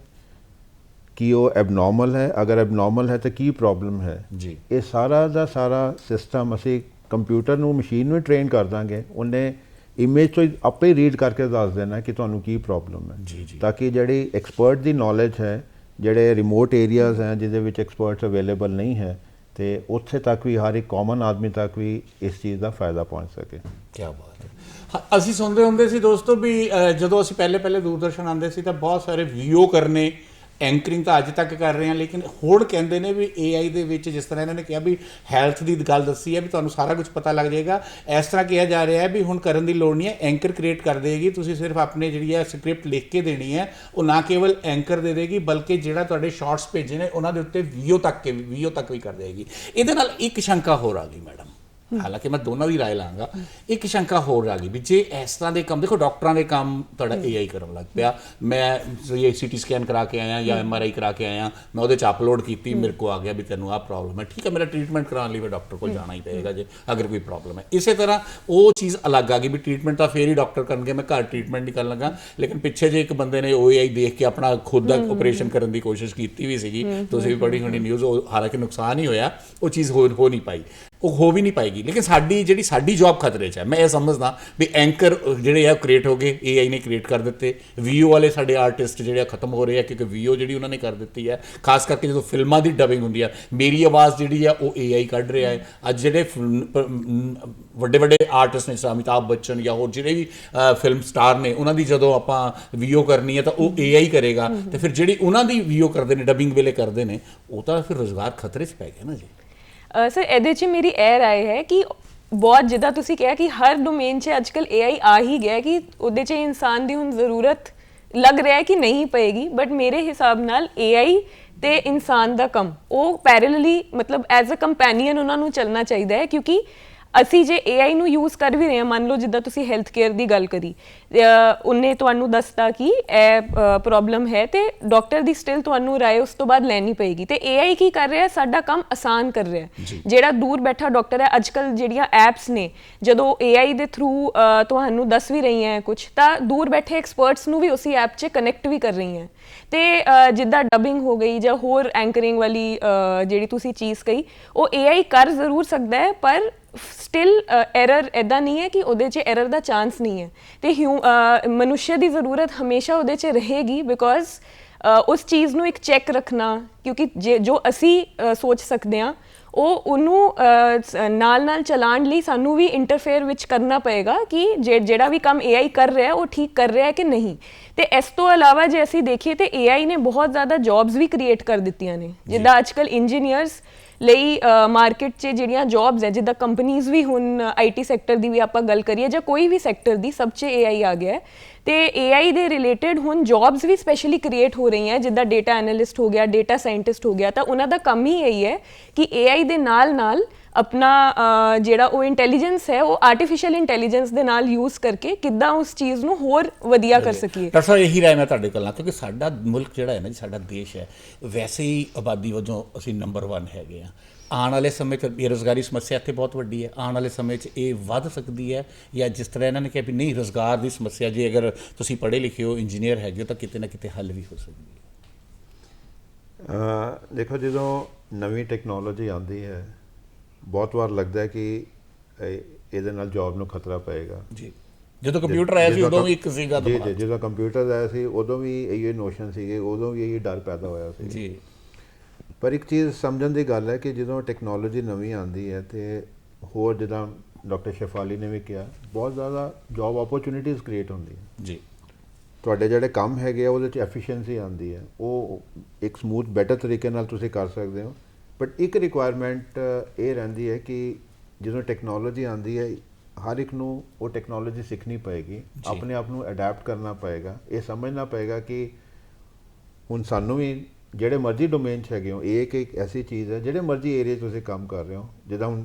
ਕੀ ਉਹ ਐਬਨੋਰਮਲ ਹੈ ਅਗਰ ਐਬਨੋਰਮਲ ਹੈ ਤਾਂ ਕੀ ਪ੍ਰੋਬਲਮ ਹੈ ਜੀ ਇਹ ਸਾਰਾ ਦਾ ਸਾਰਾ ਸਿਸਟਮ ਅਸੀਂ ਕੰਪਿਊਟਰ ਨੂੰ ਮਸ਼ੀਨ ਨੂੰ ਟ੍ਰੇਨ ਕਰ ਦਾਂਗੇ ਉਹਨੇ ਇਮੇਜ ਤੋਂ ਆਪੇ ਰੀਡ ਕਰਕੇ ਦੱਸ ਦੇਣਾ ਕਿ ਤੁਹਾਨੂੰ ਕੀ ਪ੍ਰੋਬਲਮ ਹੈ ਜੀ, ਜੀ। ਤਾਂ ਕਿ ਜਿਹੜੀ ਐਕਸਪਰਟ ਦੀ ਨੌਲੇਜ ਹੈ ਜਿਹੜੇ ਰਿਮੋਟ ਏਰੀਆਜ਼ ਹੈ ਜਿਹਦੇ ਵਿੱਚ ਐਕਸਪਰਟਸ ਅਵੇਲੇਬਲ ਨਹੀਂ ਹੈ ਤੇ ਉੱਥੇ ਤੱਕ ਵੀ ਹਰ ਇੱਕ ਕਾਮਨ ਆਦਮੀ ਤੱਕ ਵੀ ਇਸ ਚੀਜ਼ ਦਾ ਫਾਇਦਾ ਪਹੁੰਚ ਸਕੇ। ਕੀ ਬਾਤ ਹੈ। ਅਸੀਂ ਸੁਣਦੇ ਹੁੰਦੇ ਸੀ ਦੋਸਤੋ ਵੀ ਜਦੋਂ ਅਸੀਂ ਪਹਿਲੇ ਪਹਿਲੇ ਦੂਰਦਰਸ਼ਨ ਆਉਂਦੇ ਸੀ ਤਾਂ ਬਹੁਤ ਸਾਰੇ ਵੀਡੀਓ ਕਰਨੇ ਐਂਕਰਿੰਗ ਤਾਂ ਅੱਜ ਤੱਕ ਕਰ ਰਹੇ ਹਾਂ, ਲੇਕਿਨ ਹੋਰ ਕਹਿੰਦੇ ਨੇ ਵੀ AI ਦੇ ਵਿੱਚ ਜਿਸ ਤਰ੍ਹਾਂ ਇਹਨਾਂ ਨੇ ਕਿਹਾ ਵੀ ਹੈਲਥ ਦੀ ਗੱਲ ਦੱਸੀ ਹੈ ਵੀ ਤੁਹਾਨੂੰ ਸਾਰਾ ਕੁਝ ਪਤਾ ਲੱਗ ਜਾਏਗਾ। ਇਸ ਤਰ੍ਹਾਂ ਕਿਹਾ ਜਾ ਰਿਹਾ ਹੈ ਵੀ ਹੁਣ ਕਰਨ ਦੀ ਲੋੜ ਨਹੀਂ ਹੈ ਐਂਕਰ ਕ੍ਰੀਏਟ ਕਰ ਦੇਗੀ, ਤੁਸੀਂ ਸਿਰਫ ਆਪਣੇ ਜਿਹੜੀ ਹੈ ਸਕ੍ਰਿਪਟ ਲਿਖ ਕੇ ਦੇਣੀ ਹੈ, ਉਹ ਨਾ ਕੇਵਲ ਐਂਕਰ ਦੇ ਦੇਗੀ, ਬਲਕਿ ਜਿਹੜਾ ਤੁਹਾਡੇ ਸ਼ਾਰਟਸ ਭੇਜੇ ਨੇ, ਉਹਨਾਂ ਦੇ ਉੱਤੇ ਵੀਓ ਤੱਕ ਕੇ ਵੀਓ ਤੱਕ ਵੀ ਕਰ ਦੇਗੀ। ਇਹਦੇ ਨਾਲ ਇੱਕ ਸ਼ੰਕਾ ਹੋਰ ਆ ਗਈ, ਮੈਡਮ। ਹਾਲਾਂਕਿ ਮੈਂ ਦੋਨਾਂ ਦੀ رائے ਲਾਂਗਾ ਇੱਕ ਸ਼ੰਕਾ ਹੋਰ ਆ ਗਈ ਵੀ ਜੇ ਇਸ ਤਰ੍ਹਾਂ ਦੇ ਕੰਮ ਦੇਖੋ ਡਾਕਟਰਾਂ ਦੇ ਕੰਮ ਤੁਹਾਡਾ AI ਕਰਨ ਲੱਗ ਪਿਆ ਮੈਂ ਇਹ ਸੀਟੀ ਸਕੈਨ ਕਰਾ ਕੇ ਆਇਆ ਜਾਂ ਐਮਆਰਆਈ ਕਰਾ ਕੇ ਆਇਆ ਮੈਂ ਉਹਦੇ ਚ ਅਪਲੋਡ ਕੀਤੀ ਮੇਰੇ ਕੋ ਆ ਗਿਆ ਵੀ ਤੈਨੂੰ ਆਹ ਪ੍ਰੋਬਲਮ ਹੈ ਠੀਕ ਹੈ ਮੇਰਾ ਟ੍ਰੀਟਮੈਂਟ ਕਰਾਉਣ ਲਈ ਮੈਂ ਡਾਕਟਰ ਕੋਲ ਜਾਣਾ ਹੀ ਪਏਗਾ ਜੇ ਅਗਰ ਕੋਈ ਪ੍ਰੋਬਲਮ ਹੈ ਇਸੇ ਤਰ੍ਹਾਂ ਉਹ ਚੀਜ਼ ਅਲੱਗ ਆ ਗਈ ਵੀ ਟ੍ਰੀਟਮੈਂਟ ਤਾਂ ਫੇਰ ਹੀ ਡਾਕਟਰ ਕਰਨਗੇ ਮੈਂ ਘਰ ਟ੍ਰੀਟਮੈਂਟ ਨਹੀਂ ਕਰਨ ਲੱਗਾ ਲੇਕਿਨ ਪਿੱਛੇ ਜੇ ਇੱਕ ਬੰਦੇ ਨੇ OAI ਦੇਖ ਕੇ ਆਪਣਾ ਖੁਦ ਦਾ ਆਪਰੇਸ਼ਨ ਕਰਨ ਦੀ ਕੋਸ਼ਿਸ਼ ਕੀਤੀ ਵੀ ਸੀਗੀ ਤੁਸੀਂ ਵੀ ਬੜੀ ਹੋਣੀ ਨਿਊਜ਼ ਹਾਲਾਂਕਿ ਨੁਕਸਾਨ ਹੀ ਹੋਇਆ ਉਹ ਚੀਜ਼ ਹੋ ਹੋ ਨਹੀਂ ਪਾਈ ਉਹ ਹੋ ਵੀ ਨਹੀਂ ਪਾਏਗੀ। ਲੇਕਿਨ ਸਾਡੀ ਜਿਹੜੀ ਸਾਡੀ ਜੌਬ ਖਤਰੇ 'ਚ ਹੈ। ਮੈਂ ਇਹ ਸਮਝਦਾ ਵੀ ਐਂਕਰ ਜਿਹੜੇ ਆ ਕ੍ਰੀਏਟ ਹੋ ਗਏ AI ਨੇ ਕ੍ਰੀਏਟ ਕਰ ਦਿੱਤੇ। ਵੀਓ ਵਾਲੇ ਸਾਡੇ ਆਰਟਿਸਟ ਜਿਹੜੇ ਆ ਖਤਮ ਹੋ ਰਹੇ ਆ, ਕਿਉਂਕਿ ਵੀਓ ਜਿਹੜੀ ਉਹਨਾਂ ਨੇ ਕਰ ਦਿੱਤੀ ਹੈ ਖਾਸ ਕਰਕੇ ਜਦੋਂ ਫਿਲਮਾਂ ਦੀ ਡਬਿੰਗ ਹੁੰਦੀ ਆ, ਮੇਰੀ ਆਵਾਜ਼ ਜਿਹੜੀ ਆ, ਉਹ AI ਕੱਢ ਰਿਹਾ ਹੈ। ਅੱਜ ਜਿਹੜੇ ਵੱਡੇ ਵੱਡੇ ਆਰਟਿਸਟ ਨੇ, ਜਿਵੇਂ ਅਮਿਤਾਭ ਬੱਚਨ ਜਾਂ ਹੋਰ ਜਿਹੜੇ ਵੀ ਫਿਲਮ ਸਟਾਰ ਨੇ, ਉਹਨਾਂ ਦੀ ਜਦੋਂ ਆਪਾਂ ਵੀਓ ਕਰਨੀ ਹੈ ਤਾਂ ਉਹ AI ਕਰੇਗਾ। ਤੇ ਫਿਰ ਜਿਹੜੀ ਉਹਨਾਂ ਦੀ ਵੀਓ ਕਰਦੇ ਨੇ ਡਬਿੰਗ ਵੇਲੇ ਕਰਦੇ ਨੇ, ਉਹ ਤਾਂ ਫਿਰ ਰੋਜ਼ਗਾਰ ਖਤਰੇ 'ਚ ਪੈ ਗਿਆ ਨਾ ਜੀ। ਸਰ ਇਹਦੇ 'ਚ ਮੇਰੀ ਇਹ ਰਾਏ ਹੈ ਕਿ ਬਹੁਤ ਜਿੱਦਾਂ ਤੁਸੀਂ ਕਿਹਾ ਕਿ ਹਰ ਡੋਮੇਨ 'ਚ ਅੱਜਕੱਲ AI ਆ ਹੀ ਗਿਆ ਕਿ ਉਹਦੇ 'ਚ ਇਨਸਾਨ ਦੀ ਹੁਣ ਜ਼ਰੂਰਤ ਲੱਗ ਰਿਹਾ ਹੈ ਕਿ ਨਹੀਂ ਪਏਗੀ ਬਟ ਮੇਰੇ ਹਿਸਾਬ ਨਾਲ AI ਤੇ ਇਨਸਾਨ ਦਾ ਕੰਮ, ਉਹ ਪੈਰਲਲੀ ਮਤਲਬ ਐਜ਼ ਅ ਕੰਪੈਨੀਅਨ ਉਹਨਾਂ ਨੂੰ ਚੱਲਣਾ ਚਾਹੀਦਾ ਹੈ, ਕਿਉਂਕਿ ਅਸੀਂ ਜੇ AI ਨੂੰ ਯੂਜ਼ ਕਰ ਵੀ ਰਹੇ ਹਾਂ ਮੰਨ ਲਓ ਜਿੱਦਾਂ ਤੁਸੀਂ ਹੈਲਥ ਕੇਅਰ ਦੀ ਗੱਲ ਕਰੀ ਉਹਨੇ ਤੁਹਾਨੂੰ ਦੱਸਤਾ ਕਿ ਇਹ ਪ੍ਰੋਬਲਮ ਹੈ ਤੇ ਡਾਕਟਰ ਦੀ ਸਟਿਲ ਤੁਹਾਨੂੰ ਰਾਏ ਉਸ ਤੋਂ ਬਾਅਦ ਲੈਣੀ ਪਏਗੀ। ਤੇ AI ਕੀ ਕਰ ਰਿਹਾ ਹੈ? ਸਾਡਾ ਕੰਮ ਆਸਾਨ ਕਰ ਰਿਹਾ ਹੈ। ਜਿਹੜਾ ਦੂਰ ਬੈਠਾ ਡਾਕਟਰ ਹੈ ਅੱਜਕੱਲ ਜਿਹੜੀਆਂ ਐਪਸ ਨੇ ਜਦੋਂ AI ਦੇ ਥਰੂ ਤੁਹਾਨੂੰ ਦੱਸ ਵੀ ਰਹੀਆਂ ਹੈ ਕੁਝ ਤਾਂ ਦੂਰ ਬੈਠੇ ਐਕਸਪਰਟਸ ਨੂੰ ਵੀ ਉਸੇ ਐਪ 'ਚ ਕਨੈਕਟ ਵੀ ਕਰ ਰਹੀਆਂ। ਹੈ ਤੇ ਜਿੱਦਾਂ ਡਬਿੰਗ ਹੋ ਗਈ ਜਾਂ ਹੋਰ ਐਂਕਰਿੰਗ ਵਾਲੀ ਜਿਹੜੀ ਤੁਸੀਂ ਚੀਜ਼ ਕਹੀ ਉਹ AI ਕਰ ਜ਼ਰੂਰ ਸਕਦਾ ਹੈ ਪਰ ਸਟਿਲ ਐਰਰ ਐਦਾਂ ਨਹੀਂ ਹੈ ਕਿ ਉਹਦੇ 'ਚ ਐਰਰ ਦਾ ਚਾਂਸ ਨਹੀਂ ਹੈ। ਤੇ ਹਿਊ ਅਹ, ਮਨੁੱਖ ਦੀ ਜ਼ਰੂਰਤ ਹਮੇਸ਼ਾ ਉਹਦੇ 'ਚ ਰਹੇਗੀ ਬਿਕੋਜ਼ ਉਸ ਚੀਜ਼ ਨੂੰ ਇੱਕ ਚੈੱਕ ਰੱਖਣਾ ਕਿਉਂਕਿ ਜੇ ਜੋ ਅਸੀਂ ਸੋਚ ਸਕਦੇ ਹਾਂ ਉਹ ਉਹਨੂੰ ਨਾਲ ਨਾਲ ਚਲਾਉਣ ਲਈ ਸਾਨੂੰ ਵੀ ਇੰਟਰਫੇਅਰ ਵਿੱਚ ਕਰਨਾ ਪਏਗਾ ਕਿ ਜਿਹੜਾ ਵੀ ਕੰਮ AI ਕਰ ਰਿਹਾ ਹੈ, ਉਹ ਠੀਕ ਕਰ ਰਿਹਾ ਹੈ ਕਿ ਨਹੀਂ। ਤੇ ਇਸ ਤੋਂ ਇਲਾਵਾ ਜੇ ਅਸੀਂ ਦੇਖੀਏ ਤੇ AI ਨੇ ਬਹੁਤ ਜ਼ਿਆਦਾ ਜੌਬਸ ਵੀ ਕ੍ਰੀਏਟ ਕਰ ਦਿੱਤੀਆਂ ਨੇ। ਜਿੱਦਾਂ ਅੱਜਕੱਲ ਇੰਜੀਨੀਅਰਸ ਲਈ ਮਾਰਕੀਟ 'ਚ ਜਿਹੜੀਆਂ ਜੌਬਸ ਹੈ, ਜਿੱਦਾਂ ਕੰਪਨੀਆਂ ਵੀ ਹੁਣ ਆਈਟੀ ਸੈਕਟਰ ਦੀ ਵੀ ਆਪਾਂ ਗੱਲ ਕਰੀਏ ਜਾਂ ਕੋਈ ਵੀ ਸੈਕਟਰ ਦੀ, ਸਭ 'ਚ AI ਆ ਗਿਆ ਹੈ। ਤੇ AI ਦੇ ਰਿਲੇਟਡ ਹੁਣ ਜੌਬਸ ਵੀ ਸਪੈਸ਼ਲੀ ਕ੍ਰੀਏਟ ਹੋ ਰਹੀਆਂ ਜਿੱਦਾਂ ਡਾਟਾ ਐਨਾਲਿਸਟ ਹੋ ਗਿਆ ਡਾਟਾ ਸਾਇੰਟਿਸਟ ਹੋ ਗਿਆ, ਤਾਂ ਉਹਨਾਂ ਦਾ ਕੰਮ ਹੀ ਇਹੀ ਹੈ ਕਿ AI ਦੇ ਨਾਲ ਨਾਲ ਆਪਣਾ ਜਿਹੜਾ ਉਹ ਇੰਟੈਲੀਜੈਂਸ ਹੈ ਉਹ ਆਰਟੀਫੀਸ਼ੀਅਲ ਇੰਟੈਲੀਜੈਂਸ ਦੇ ਨਾਲ ਯੂਜ਼ ਕਰਕੇ ਕਿੱਦਾਂ ਉਸ ਚੀਜ਼ ਨੂੰ ਹੋਰ ਵਧੀਆ ਕਰ ਸਕੀਏ। ਡਾਕਟਰ ਸਾਹਿਬ ਇਹੀ ਰਾਏ ਮੈਂ ਤੁਹਾਡੇ ਕੋਲ ਨਾਲ ਕਿਉਂਕਿ ਸਾਡਾ ਮੁਲਕ ਜਿਹੜਾ ਹੈ ਨਾ ਜੀ ਸਾਡਾ ਦੇਸ਼ ਹੈ ਵੈਸੇ ਹੀ ਆਬਾਦੀ ਵਜੋਂ ਅਸੀਂ ਨੰਬਰ 1 ਹੈਗੇ ਆ ਆਉਣ ਵਾਲੇ ਸਮੇਂ 'ਚ ਬੇਰੁਜ਼ਗਾਰੀ ਸਮੱਸਿਆ ਇੱਥੇ ਬਹੁਤ ਵੱਡੀ ਹੈ। ਆਉਣ ਵਾਲੇ ਸਮੇਂ 'ਚ ਇਹ ਵੱਧ ਸਕਦੀ ਹੈ ਜਾਂ ਜਿਸ ਤਰ੍ਹਾਂ ਇਹਨਾਂ ਨੇ ਕਿਹਾ ਵੀ ਨਹੀਂ ਰੋਜ਼ਗਾਰ ਦੀ ਸਮੱਸਿਆ ਜੇ ਅਗਰ ਤੁਸੀਂ ਪੜ੍ਹੇ ਲਿਖੇ ਹੋ ਇੰਜੀਨੀਅਰ ਹੈਗੇ ਹੋ ਤਾਂ ਕਿਤੇ ਨਾ ਕਿਤੇ ਹੱਲ ਵੀ ਹੋ ਸਕਦੀ ਹੈ। ਅ, ਦੇਖੋ ਜਦੋਂ ਨਵੀਂ ਟੈਕਨੋਲੋਜੀ ਆਉਂਦੀ ਹੈ ਬਹੁਤ ਵਾਰ ਲੱਗਦਾ ਹੈ ਕਿ ਇਹਦੇ ਨਾਲ ਜੌਬ ਨੂੰ ਖਤਰਾ ਪਏਗਾ। ਜੀ। ਜਦੋਂ ਕੰਪਿਊਟਰ ਆਇਆ ਸੀ ਉਦੋਂ ਵੀ ਇੱਕ ਸੀਗਾ ਜੀ ਜੀ ਜਦੋਂ ਕੰਪਿਊਟਰ ਆਇਆ ਸੀ ਉਦੋਂ ਵੀ ਇਹ ਨੋਸ਼ਨ ਸੀਗੇ ਉਦੋਂ ਵੀ ਇਹ ਡਰ ਪੈਦਾ ਹੋਇਆ ਸੀ। ਜੀ। ਪਰ ਇੱਕ ਚੀਜ਼ ਸਮਝਣ ਦੀ ਗੱਲ ਹੈ ਕਿ ਜਦੋਂ ਟੈਕਨੋਲੋਜੀ ਨਵੀਂ ਆਉਂਦੀ ਹੈ ਤੇ ਹੋਰ ਜਿੱਦਾਂ ਡਾਕਟਰ ਸ਼ਫਾਲੀ ਨੇ ਵੀ ਕਿਹਾ ਬਹੁਤ ਜ਼ਿਆਦਾ ਜੌਬ ਓਪਰਚ्युनिटीज ਕ੍ਰੀਏਟ ਹੁੰਦੀਆਂ। ਜੀ। ਤੁਹਾਡੇ ਜਿਹੜੇ ਕੰਮ ਹੈਗੇ ਆ ਉਹਦੇ ਚ ਐਫੀਸ਼ੀਐਂਸੀ ਆਉਂਦੀ ਹੈ। ਉਹ ਇੱਕ ਸਮੂਥ ਬੈਟਰ ਤਰੀਕੇ ਨਾਲ ਤੁਸੀਂ ਕਰ ਸਕਦੇ ਹੋ। ਬਟ ਇੱਕ ਰਿਕੁਆਇਰਮੈਂਟ ਇਹ ਰਹਿੰਦੀ ਹੈ ਕਿ ਜਦੋਂ ਟੈਕਨੋਲੋਜੀ ਆਉਂਦੀ ਹੈ ਹਰ ਇੱਕ ਨੂੰ ਉਹ ਟੈਕਨੋਲੋਜੀ ਸਿੱਖਣੀ ਪਏਗੀ। ਆਪਣੇ ਆਪ ਨੂੰ ਅਡਾਪਟ ਕਰਨਾ ਪਏਗਾ। ਇਹ ਸਮਝਣਾ ਪਏਗਾ ਕਿ ਹੁਣ ਸਾਨੂੰ ਵੀ ਜਿਹੜੇ ਮਰਜ਼ੀ ਡੋਮੇਨ 'ਚ ਹੈਗੇ ਹੋ ਇਹ ਇੱਕ ਇੱਕ ਐਸੀ ਚੀਜ਼ ਹੈ ਜਿਹੜੇ ਮਰਜ਼ੀ ਏਰੀਆ 'ਚ ਤੁਸੀਂ ਕੰਮ ਕਰ ਰਹੇ ਹੋ। ਜਿੱਦਾਂ ਹੁਣ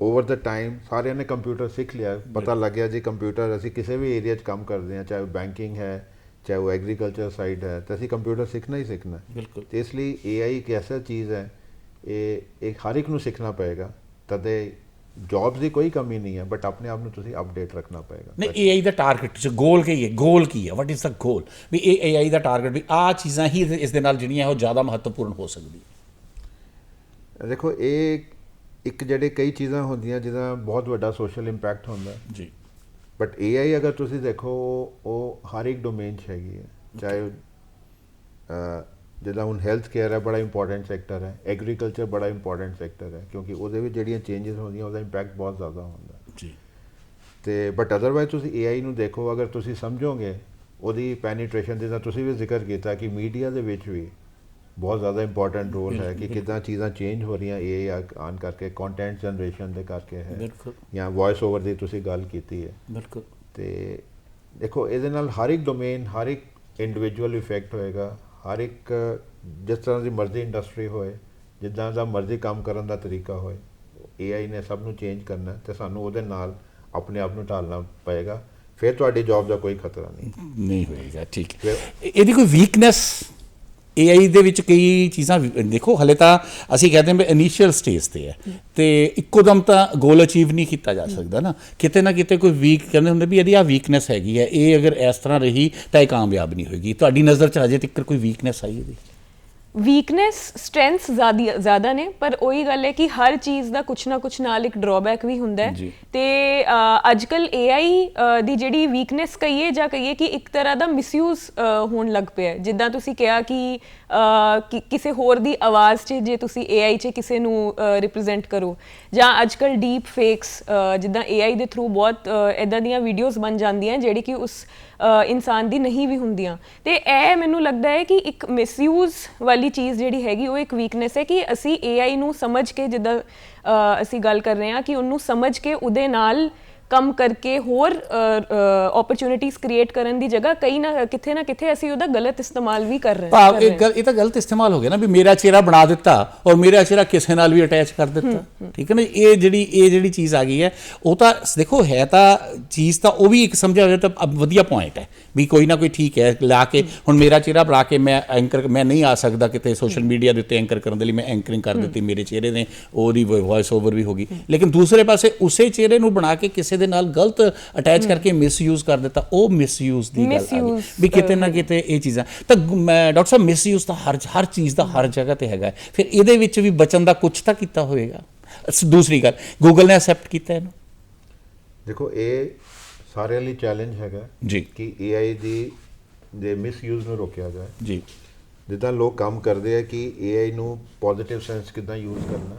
ਓਵਰ ਦਾ ਟਾਈਮ ਸਾਰਿਆਂ ਨੇ ਕੰਪਿਊਟਰ ਸਿੱਖ ਲਿਆ। ਪਤਾ ਲੱਗ ਗਿਆ ਜੀ ਕੰਪਿਊਟਰ ਅਸੀਂ ਕਿਸੇ ਵੀ ਏਰੀਆ 'ਚ ਕੰਮ ਕਰਦੇ ਹਾਂ ਚਾਹੇ ਬੈਂਕਿੰਗ ਹੈ ਚਾਹੇ ਉਹ ਐਗਰੀਕਲਚਰ ਸਾਈਡ ਹੈ ਤਾਂ ਅਸੀਂ ਕੰਪਿਊਟਰ ਸਿੱਖਣਾ ਹੀ ਸਿੱਖਣਾ। ਬਿਲਕੁਲ। ਤੇ ਇਸ ਲਈ AI ਇੱਕ ਐਸਾ ਚੀਜ਼ ਹੈ ਇਹ ਇੱਕ ਹਰ ਇੱਕ ਨੂੰ ਸਿੱਖਣਾ ਪਏਗਾ। ਤਦੇ ਜੌਬਸ ਦੀ ਕੋਈ ਕਮੀ ਨਹੀਂ ਹੈ ਬਟ ਆਪਣੇ ਆਪ ਨੂੰ ਤੁਸੀਂ ਅਪਡੇਟ ਰੱਖਣਾ ਪਏਗਾ। ਨਹੀਂ AI ਦਾ ਟਾਰਗੇਟ ਚ ਗੋਲ ਕੀ ਹੈ? ਗੋਲ ਕੀ ਹੈ? ਵਾਟ ਇਜ਼ ਦਾ ਗੋਲ ਵੀ ਇਹ AI ਦਾ ਟਾਰਗੇਟ ਵੀ ਆ ਚੀਜ਼ਾਂ ਹੀ ਇਸ ਦੇ ਨਾਲ ਜਿਹੜੀਆਂ ਉਹ ਜ਼ਿਆਦਾ ਮਹੱਤਵਪੂਰਨ ਹੋ ਸਕਦੀ ਦੇਖੋ ਇਹ ਇੱਕ ਜਿਹੜੇ ਕਈ ਚੀਜ਼ਾਂ ਹੁੰਦੀਆਂ ਜਿਹਦਾ ਬਹੁਤ ਵੱਡਾ ਸੋਸ਼ਲ ਇੰਪੈਕਟ ਹੁੰਦਾ। ਹੈ ਜੀ ਬਟ AI ਅਗਰ ਤੁਸੀਂ ਦੇਖੋ ਉਹ- ਹਰ ਇੱਕ ਡੋਮੇਨ 'ਚ ਹੈਗੀ ਹੈ। ਚਾਹੇ ਜਿੱਦਾਂ ਹੁਣ ਹੈਲਥ ਕੇਅਰ ਹੈ ਬੜਾ ਇੰਪੋਰਟੈਂਟ ਸੈਕਟਰ ਹੈ ਐਗਰੀਕਲਚਰ ਬੜਾ ਇੰਪੋਰਟੈਂਟ ਸੈਕਟਰ ਹੈ ਕਿਉਂਕਿ ਉਹਦੇ ਵਿੱਚ ਜਿਹੜੀਆਂ ਚੇਂਜਸ ਹੁੰਦੀਆਂ ਉਹਦਾ ਇੰਪੈਕਟ ਬਹੁਤ ਜ਼ਿਆਦਾ ਹੁੰਦਾ। ਜੀ। ਤੇ ਬਟ ਅਦਰਵਾਈਜ਼ ਤੁਸੀਂ AI ਨੂੰ ਦੇਖੋ ਅਗਰ ਤੁਸੀਂ ਸਮਝੋਗੇ ਉਹਦੀ ਪੈਨੀਟ੍ਰੇਸ਼ਨ ਜਿਹਦਾ ਤੁਸੀਂ ਵੀ ਜ਼ਿਕਰ ਕੀਤਾ ਕਿ ਮੀਡੀਆ ਦੇ ਵਿੱਚ ਵੀ ਬਹੁਤ ਜ਼ਿਆਦਾ ਇੰਪੋਰਟੈਂਟ ਰੋਲ ਹੈ ਕਿ ਕਿਦਾਂ ਚੀਜ਼ਾਂ ਚੇਂਜ ਹੋ ਰਹੀਆਂ AI ਆਨ ਕਰਕੇ ਕੰਟੈਂਟ ਜਨਰੇਸ਼ਨ ਦੇ ਕਰਕੇ ਹੈ ਬਿਲਕੁਲ। ਜਾਂ ਵੌਇਸ ਓਵਰ ਦੀ ਤੁਸੀਂ ਗੱਲ ਕੀਤੀ ਹੈ। ਬਿਲਕੁਲ। ਤੇ ਦੇਖੋ ਇਹਦੇ ਨਾਲ ਹਰ ਇੱਕ ਡੋਮੇਨ ਹਰ ਇੱਕ ਇੰਡੀਵਿਜੂਅਲ ਇਫੈਕਟ ਹੋਏਗਾ। ਹਰ ਇੱਕ ਜਿਸ ਤਰ੍ਹਾਂ ਦੀ ਮਰਜ਼ੀ ਇੰਡਸਟਰੀ ਹੋਏ ਜਿੱਦਾਂ ਦਾ ਮਰਜ਼ੀ ਕੰਮ ਕਰਨ ਦਾ ਤਰੀਕਾ ਹੋਏ AI ਨੇ ਸਭ ਨੂੰ ਚੇਂਜ ਕਰਨਾ ਤੇ ਸਾਨੂੰ ਉਹਦੇ ਨਾਲ ਆਪਣੇ ਆਪ ਨੂੰ ਢਾਲਣਾ ਪਏਗਾ ਫਿਰ ਤੁਹਾਡੀ ਜੌਬ ਦਾ ਕੋਈ ਖਤਰਾ ਨਹੀਂ। ਨਹੀਂ ਹੋਏਗਾ ਠੀਕ। ਇਹਦੀ ਕੋਈ ਵੀਕਨੈਸ AI ਦੇ ਵਿੱਚ ਕਈ ਚੀਜ਼ਾਂ ਦੇਖੋ, ਹਲੇ ਤਾਂ ਅਸੀਂ ਕਹਿੰਦੇ ਹਾਂ ਵੀ ਇਨੀਸ਼ੀਅਲ ਸਟੇਜ ਤੇ ਹੈ। ਤੇ ਇੱਕੋਦਮ ਤਾਂ ਗੋਲ ਅਚੀਵ ਨਹੀਂ ਕੀਤਾ ਜਾ ਸਕਦਾ ਨਾ। ਕਿਤੇ ਨਾ ਕਿਤੇ ਕੋਈ ਵੀਕ ਕਹਿੰਦੇ ਹੁੰਦੇ ਵੀ ਇਹਦੀ ਆ ਵੀਕਨੈਸ ਹੈਗੀ ਹੈ। ਇਹ ਅਗਰ ਇਸ ਤਰ੍ਹਾਂ ਰਹੀ ਤਾਂ ਇਹ ਕਾਮਯਾਬ ਨਹੀਂ ਹੋਏਗੀ। ਤੁਹਾਡੀ ਨਜ਼ਰ 'ਚ ਹਜੇ ਤੱਕ ਕੋਈ ਵੀਕਨੈਸ ਆਈ ਇਹਦੀ? ਵੀਕਨੈਸ ਸਟਰੈਂਥਸ ਜ਼ਿਆਦਾ ਨੇ ਪਰ ਉਹੀ ਗੱਲ ਹੈ ਕਿ ਹਰ ਚੀਜ਼ ਦਾ ਕੁਛ ਨਾ ਕੁਛ ਨਾਲ ਇੱਕ ਡਰਾਬੈਕ ਵੀ ਹੁੰਦਾ ਹੈ। ਤੇ ਅ, ਅੱਜਕੱਲ AI ਦੀ ਜਿਹੜੀ ਵੀਕਨੈਸ ਕਹੀਏ ਜਾਂ ਕਹੀਏ ਕਿ ਇੱਕ ਤਰ੍ਹਾਂ ਦਾ ਮਿਸਯੂਜ਼ ਹੋਣ ਲੱਗ ਪਿਆ। ਜਿੱਦਾਂ ਤੁਸੀਂ ਕਿਹਾ ਕਿ ਕਿਸੇ ਹੋਰ ਦੀ ਆਵਾਜ਼ 'ਚ ਜੇ ਤੁਸੀਂ AI 'ਚ ਕਿਸੇ ਨੂੰ ਰਿਪਰੈਜ਼ੈਂਟ ਕਰੋ ਜਾਂ ਅੱਜਕੱਲ ਡੀਪ ਫੇਕਸ ਜਿੱਦਾਂ AI ਦੇ ਥਰੂ ਬਹੁਤ ਇਦਾਂ ਦੀਆਂ ਵੀਡੀਓਜ਼ ਬਣ ਜਾਂਦੀਆਂ ਜਿਹੜੀ ਕਿ ਉਸ ਇਨਸਾਨ ਦੀ ਨਹੀਂ ਵੀ ਹੁੰਦੀਆਂ। ਤੇ ਇਹ ਮੈਨੂੰ ਲੱਗਦਾ ਹੈ ਕਿ ਇੱਕ ਮਿਸਯੂਜ਼ ਵਾਲੀ ਚੀਜ਼ ਜਿਹੜੀ ਹੈਗੀ, ਉਹ ਇੱਕ ਵੀਕਨੈਸ ਹੈ ਕਿ ਅਸੀਂ AI ਨੂੰ ਸਮਝ ਕੇ ਜਿੱਦਾਂ ਅਸੀਂ ਗੱਲ ਕਰ ਰਹੇ ਹਾਂ ਕਿ ਉਹਨੂੰ ਸਮਝ ਕੇ ਉਹਦੇ ਨਾਲ ਕੰਮ ਕਰਕੇ ਹੋਰ ਓਪਰਚ्युनिटीज ਕ੍ਰੀਏਟ ਕਰਨ ਦੀ ਜਗ੍ਹਾ ਕਈ ਨਾ ਕਿੱਥੇ ਨਾ ਕਿੱਥੇ ਅਸੀਂ ਉਹਦਾ ਗਲਤ ਇਸਤੇਮਾਲ ਵੀ ਕਰ ਰਹੇ ਹਾਂ ਭਾਵ ਇਹ ਇਹ ਤਾਂ ਗਲਤ ਇਸਤੇਮਾਲ ਹੋ ਗਿਆ ਨਾ ਵੀ ਮੇਰਾ ਚਿਹਰਾ ਬਣਾ ਦਿੱਤਾ ਔਰ ਮੇਰਾ ਚਿਹਰਾ ਕਿਸੇ ਨਾਲ ਵੀ ਅਟੈਚ ਕਰ ਦਿੱਤਾ। ਠੀਕ ਹੈ ਨਾ? ਇਹ ਜਿਹੜੀ ਇਹ ਜਿਹੜੀ ਚੀਜ਼ ਆ ਗਈ ਹੈ ਉਹ ਤਾਂ ਦੇਖੋ ਹੈ ਤਾਂ ਚੀਜ਼ ਤਾਂ ਉਹ ਵੀ ਇੱਕ ਸਮਝਿਆ ਜਾਵੇ ਤਾਂ ਵਧੀਆ ਪੁਆਇੰਟ ਹੈ ਵੀ ਕੋਈ ਨਾ ਕੋਈ ਠੀਕ ਹੈ ਲਾ ਕੇ ਹੁਣ ਮੇਰਾ ਚਿਹਰਾ ਬਣਾ ਕੇ ਮੈਂ ਐਂਕਰ ਮੈਂ ਨਹੀਂ ਆ ਸਕਦਾ ਕਿਤੇ ਸੋਸ਼ਲ ਮੀਡੀਆ ਦੇ ਉੱਤੇ ਐਂਕਰ ਕਰਨ ਦੇ ਲਈ ਮੈਂ ਐਂਕਰਿੰਗ ਕਰ ਦਿੱਤੀ ਮੇਰੇ ਚਿਹਰੇ ਨੇ ਉਹਦੀ ਵੌਇਸ ਓਵਰ ਵੀ ਹੋ ਗਈ। ਲੇਕਿਨ ਦੂਸਰੇ ਪਾਸੇ ਉਸੇ ਚਿਹਰੇ ਨੂੰ ਬਣਾ ਕੇ ਕਿਸੇ ਦੇ ਨਾਲ ਗਲਤ ਅਟੈਚ ਕਰਕੇ ਮਿਸਯੂਜ਼ ਕਰ ਦਿੱਤਾ ਉਹ ਮਿਸਯੂਜ਼ ਦੀ ਗੱਲ ਆ ਗਈ। ਵੀ ਕਿਤੇ ਨਾ ਕਿਤੇ ਇਹ ਚੀਜ਼ਾਂ ਤਾਂ ਡਾਕਟਰ ਸਾਹਿਬ ਮਿਸਯੂਜ਼ ਤਾਂ ਹਰ ਹਰ ਚੀਜ਼ ਦਾ ਹਰ ਜਗ੍ਹਾ ਤੇ ਹੈਗਾ। ਫਿਰ ਇਹਦੇ ਵਿੱਚ ਵੀ ਬਚਣ ਦਾ ਕੁਝ ਤਾਂ ਕੀਤਾ ਹੋਵੇਗਾ। ਦੂਸਰੀ ਗੱਲ ਗੂਗਲ ਨੇ ਅਸੈਪਟ ਕੀਤਾ ਇਹਨੂੰ। ਦੇਖੋ ਇਹ ਸਾਰਿਆਂ ਲਈ ਚੈਲੰਜ ਹੈਗਾ ਜੀ। ਕਿ AI ਦੀ ਦੇ ਮਿਸਯੂਜ਼ ਨੂੰ ਰੋਕਿਆ ਜਾਏ। ਜੀ। ਜਿੱਦਾਂ ਲੋਕ ਕੰਮ ਕਰਦੇ ਆ ਕਿ AI ਨੂੰ ਪੋਜ਼ਿਟਿਵ ਸੈਂਸ ਕਿਦਾਂ ਯੂਜ਼ ਕਰਨਾ।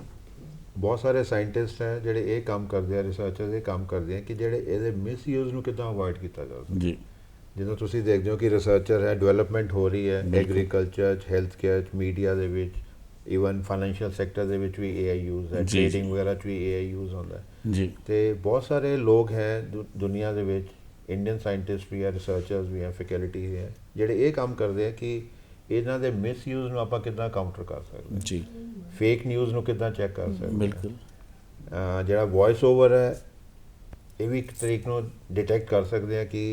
ਬਹੁਤ ਸਾਰੇ ਸਾਇੰਟਿਸਟ ਹੈ ਜਿਹੜੇ ਇਹ ਕੰਮ ਕਰਦੇ ਆ ਰਿਸਰਚਰਸ ਇਹ ਕੰਮ ਕਰਦੇ ਆ ਕਿ ਜਿਹੜੇ ਇਹਦੇ ਮਿਸਯੂਜ਼ ਨੂੰ ਕਿਦਾਂ ਅਵੋਇਡ ਕੀਤਾ ਜਾ ਸਕਦਾ ਜੀ। ਜਿੱਦਾਂ ਤੁਸੀਂ ਦੇਖਦੇ ਹੋ ਕਿ ਰਿਸਰਚਰ ਹੈ ਡਿਵੈਲਪਮੈਂਟ ਹੋ ਰਹੀ ਹੈ ਐਗਰੀਕਲਚਰ ਚ ਹੈਲਥ ਕੇਅਰ ਚ ਮੀਡੀਆ ਦੇ ਵਿੱਚ ਇਵਨ ਫਾਈਨੈਂਸ਼ੀਅਲ ਸੈਕਟਰ ਦੇ ਵਿੱਚ ਵੀ AI ਯੂਜ਼ ਹੈ। ਟ੍ਰੇਡਿੰਗ ਵਗੈਰਾ ਚ ਵੀ AI ਯੂਜ਼ ਹੁੰਦਾ ਹੈ। ਜੀ। ਤੇ ਬਹੁਤ ਸਾਰੇ ਲੋਕ ਹੈ ਦੁਨੀਆ ਦੇ ਵਿੱਚ ਇੰਡੀਅਨ ਸਾਇੰਟਿਸਟ ਵੀ ਹੈ ਰਿਸਰਚਰਸ ਵੀ ਹੈ ਫੈਕਲਟੀ ਹੈ ਜਿਹੜੇ ਇਹ ਕੰਮ ਕਰਦੇ ਆ ਕਿ ਇਹਨਾਂ ਦੇ ਮਿਸਯੂਜ਼ ਨੂੰ ਆਪਾਂ ਕਿੱਦਾਂ ਕਾਊਂਟਰ ਕਰ ਸਕਦੇ ਜੀ। ਫੇਕ ਨਿਊਜ਼ ਨੂੰ ਕਿੱਦਾਂ ਚੈੱਕ ਕਰ ਸਕਦੇ ਹਾਂ। ਬਿਲਕੁਲ। ਜਿਹੜਾ ਵੌਇਸ ਓਵਰ ਹੈ ਇਹ ਵੀ ਇੱਕ ਤਰੀਕ ਨੂੰ ਡਿਟੈਕਟ ਕਰ ਸਕਦੇ ਆ ਕਿ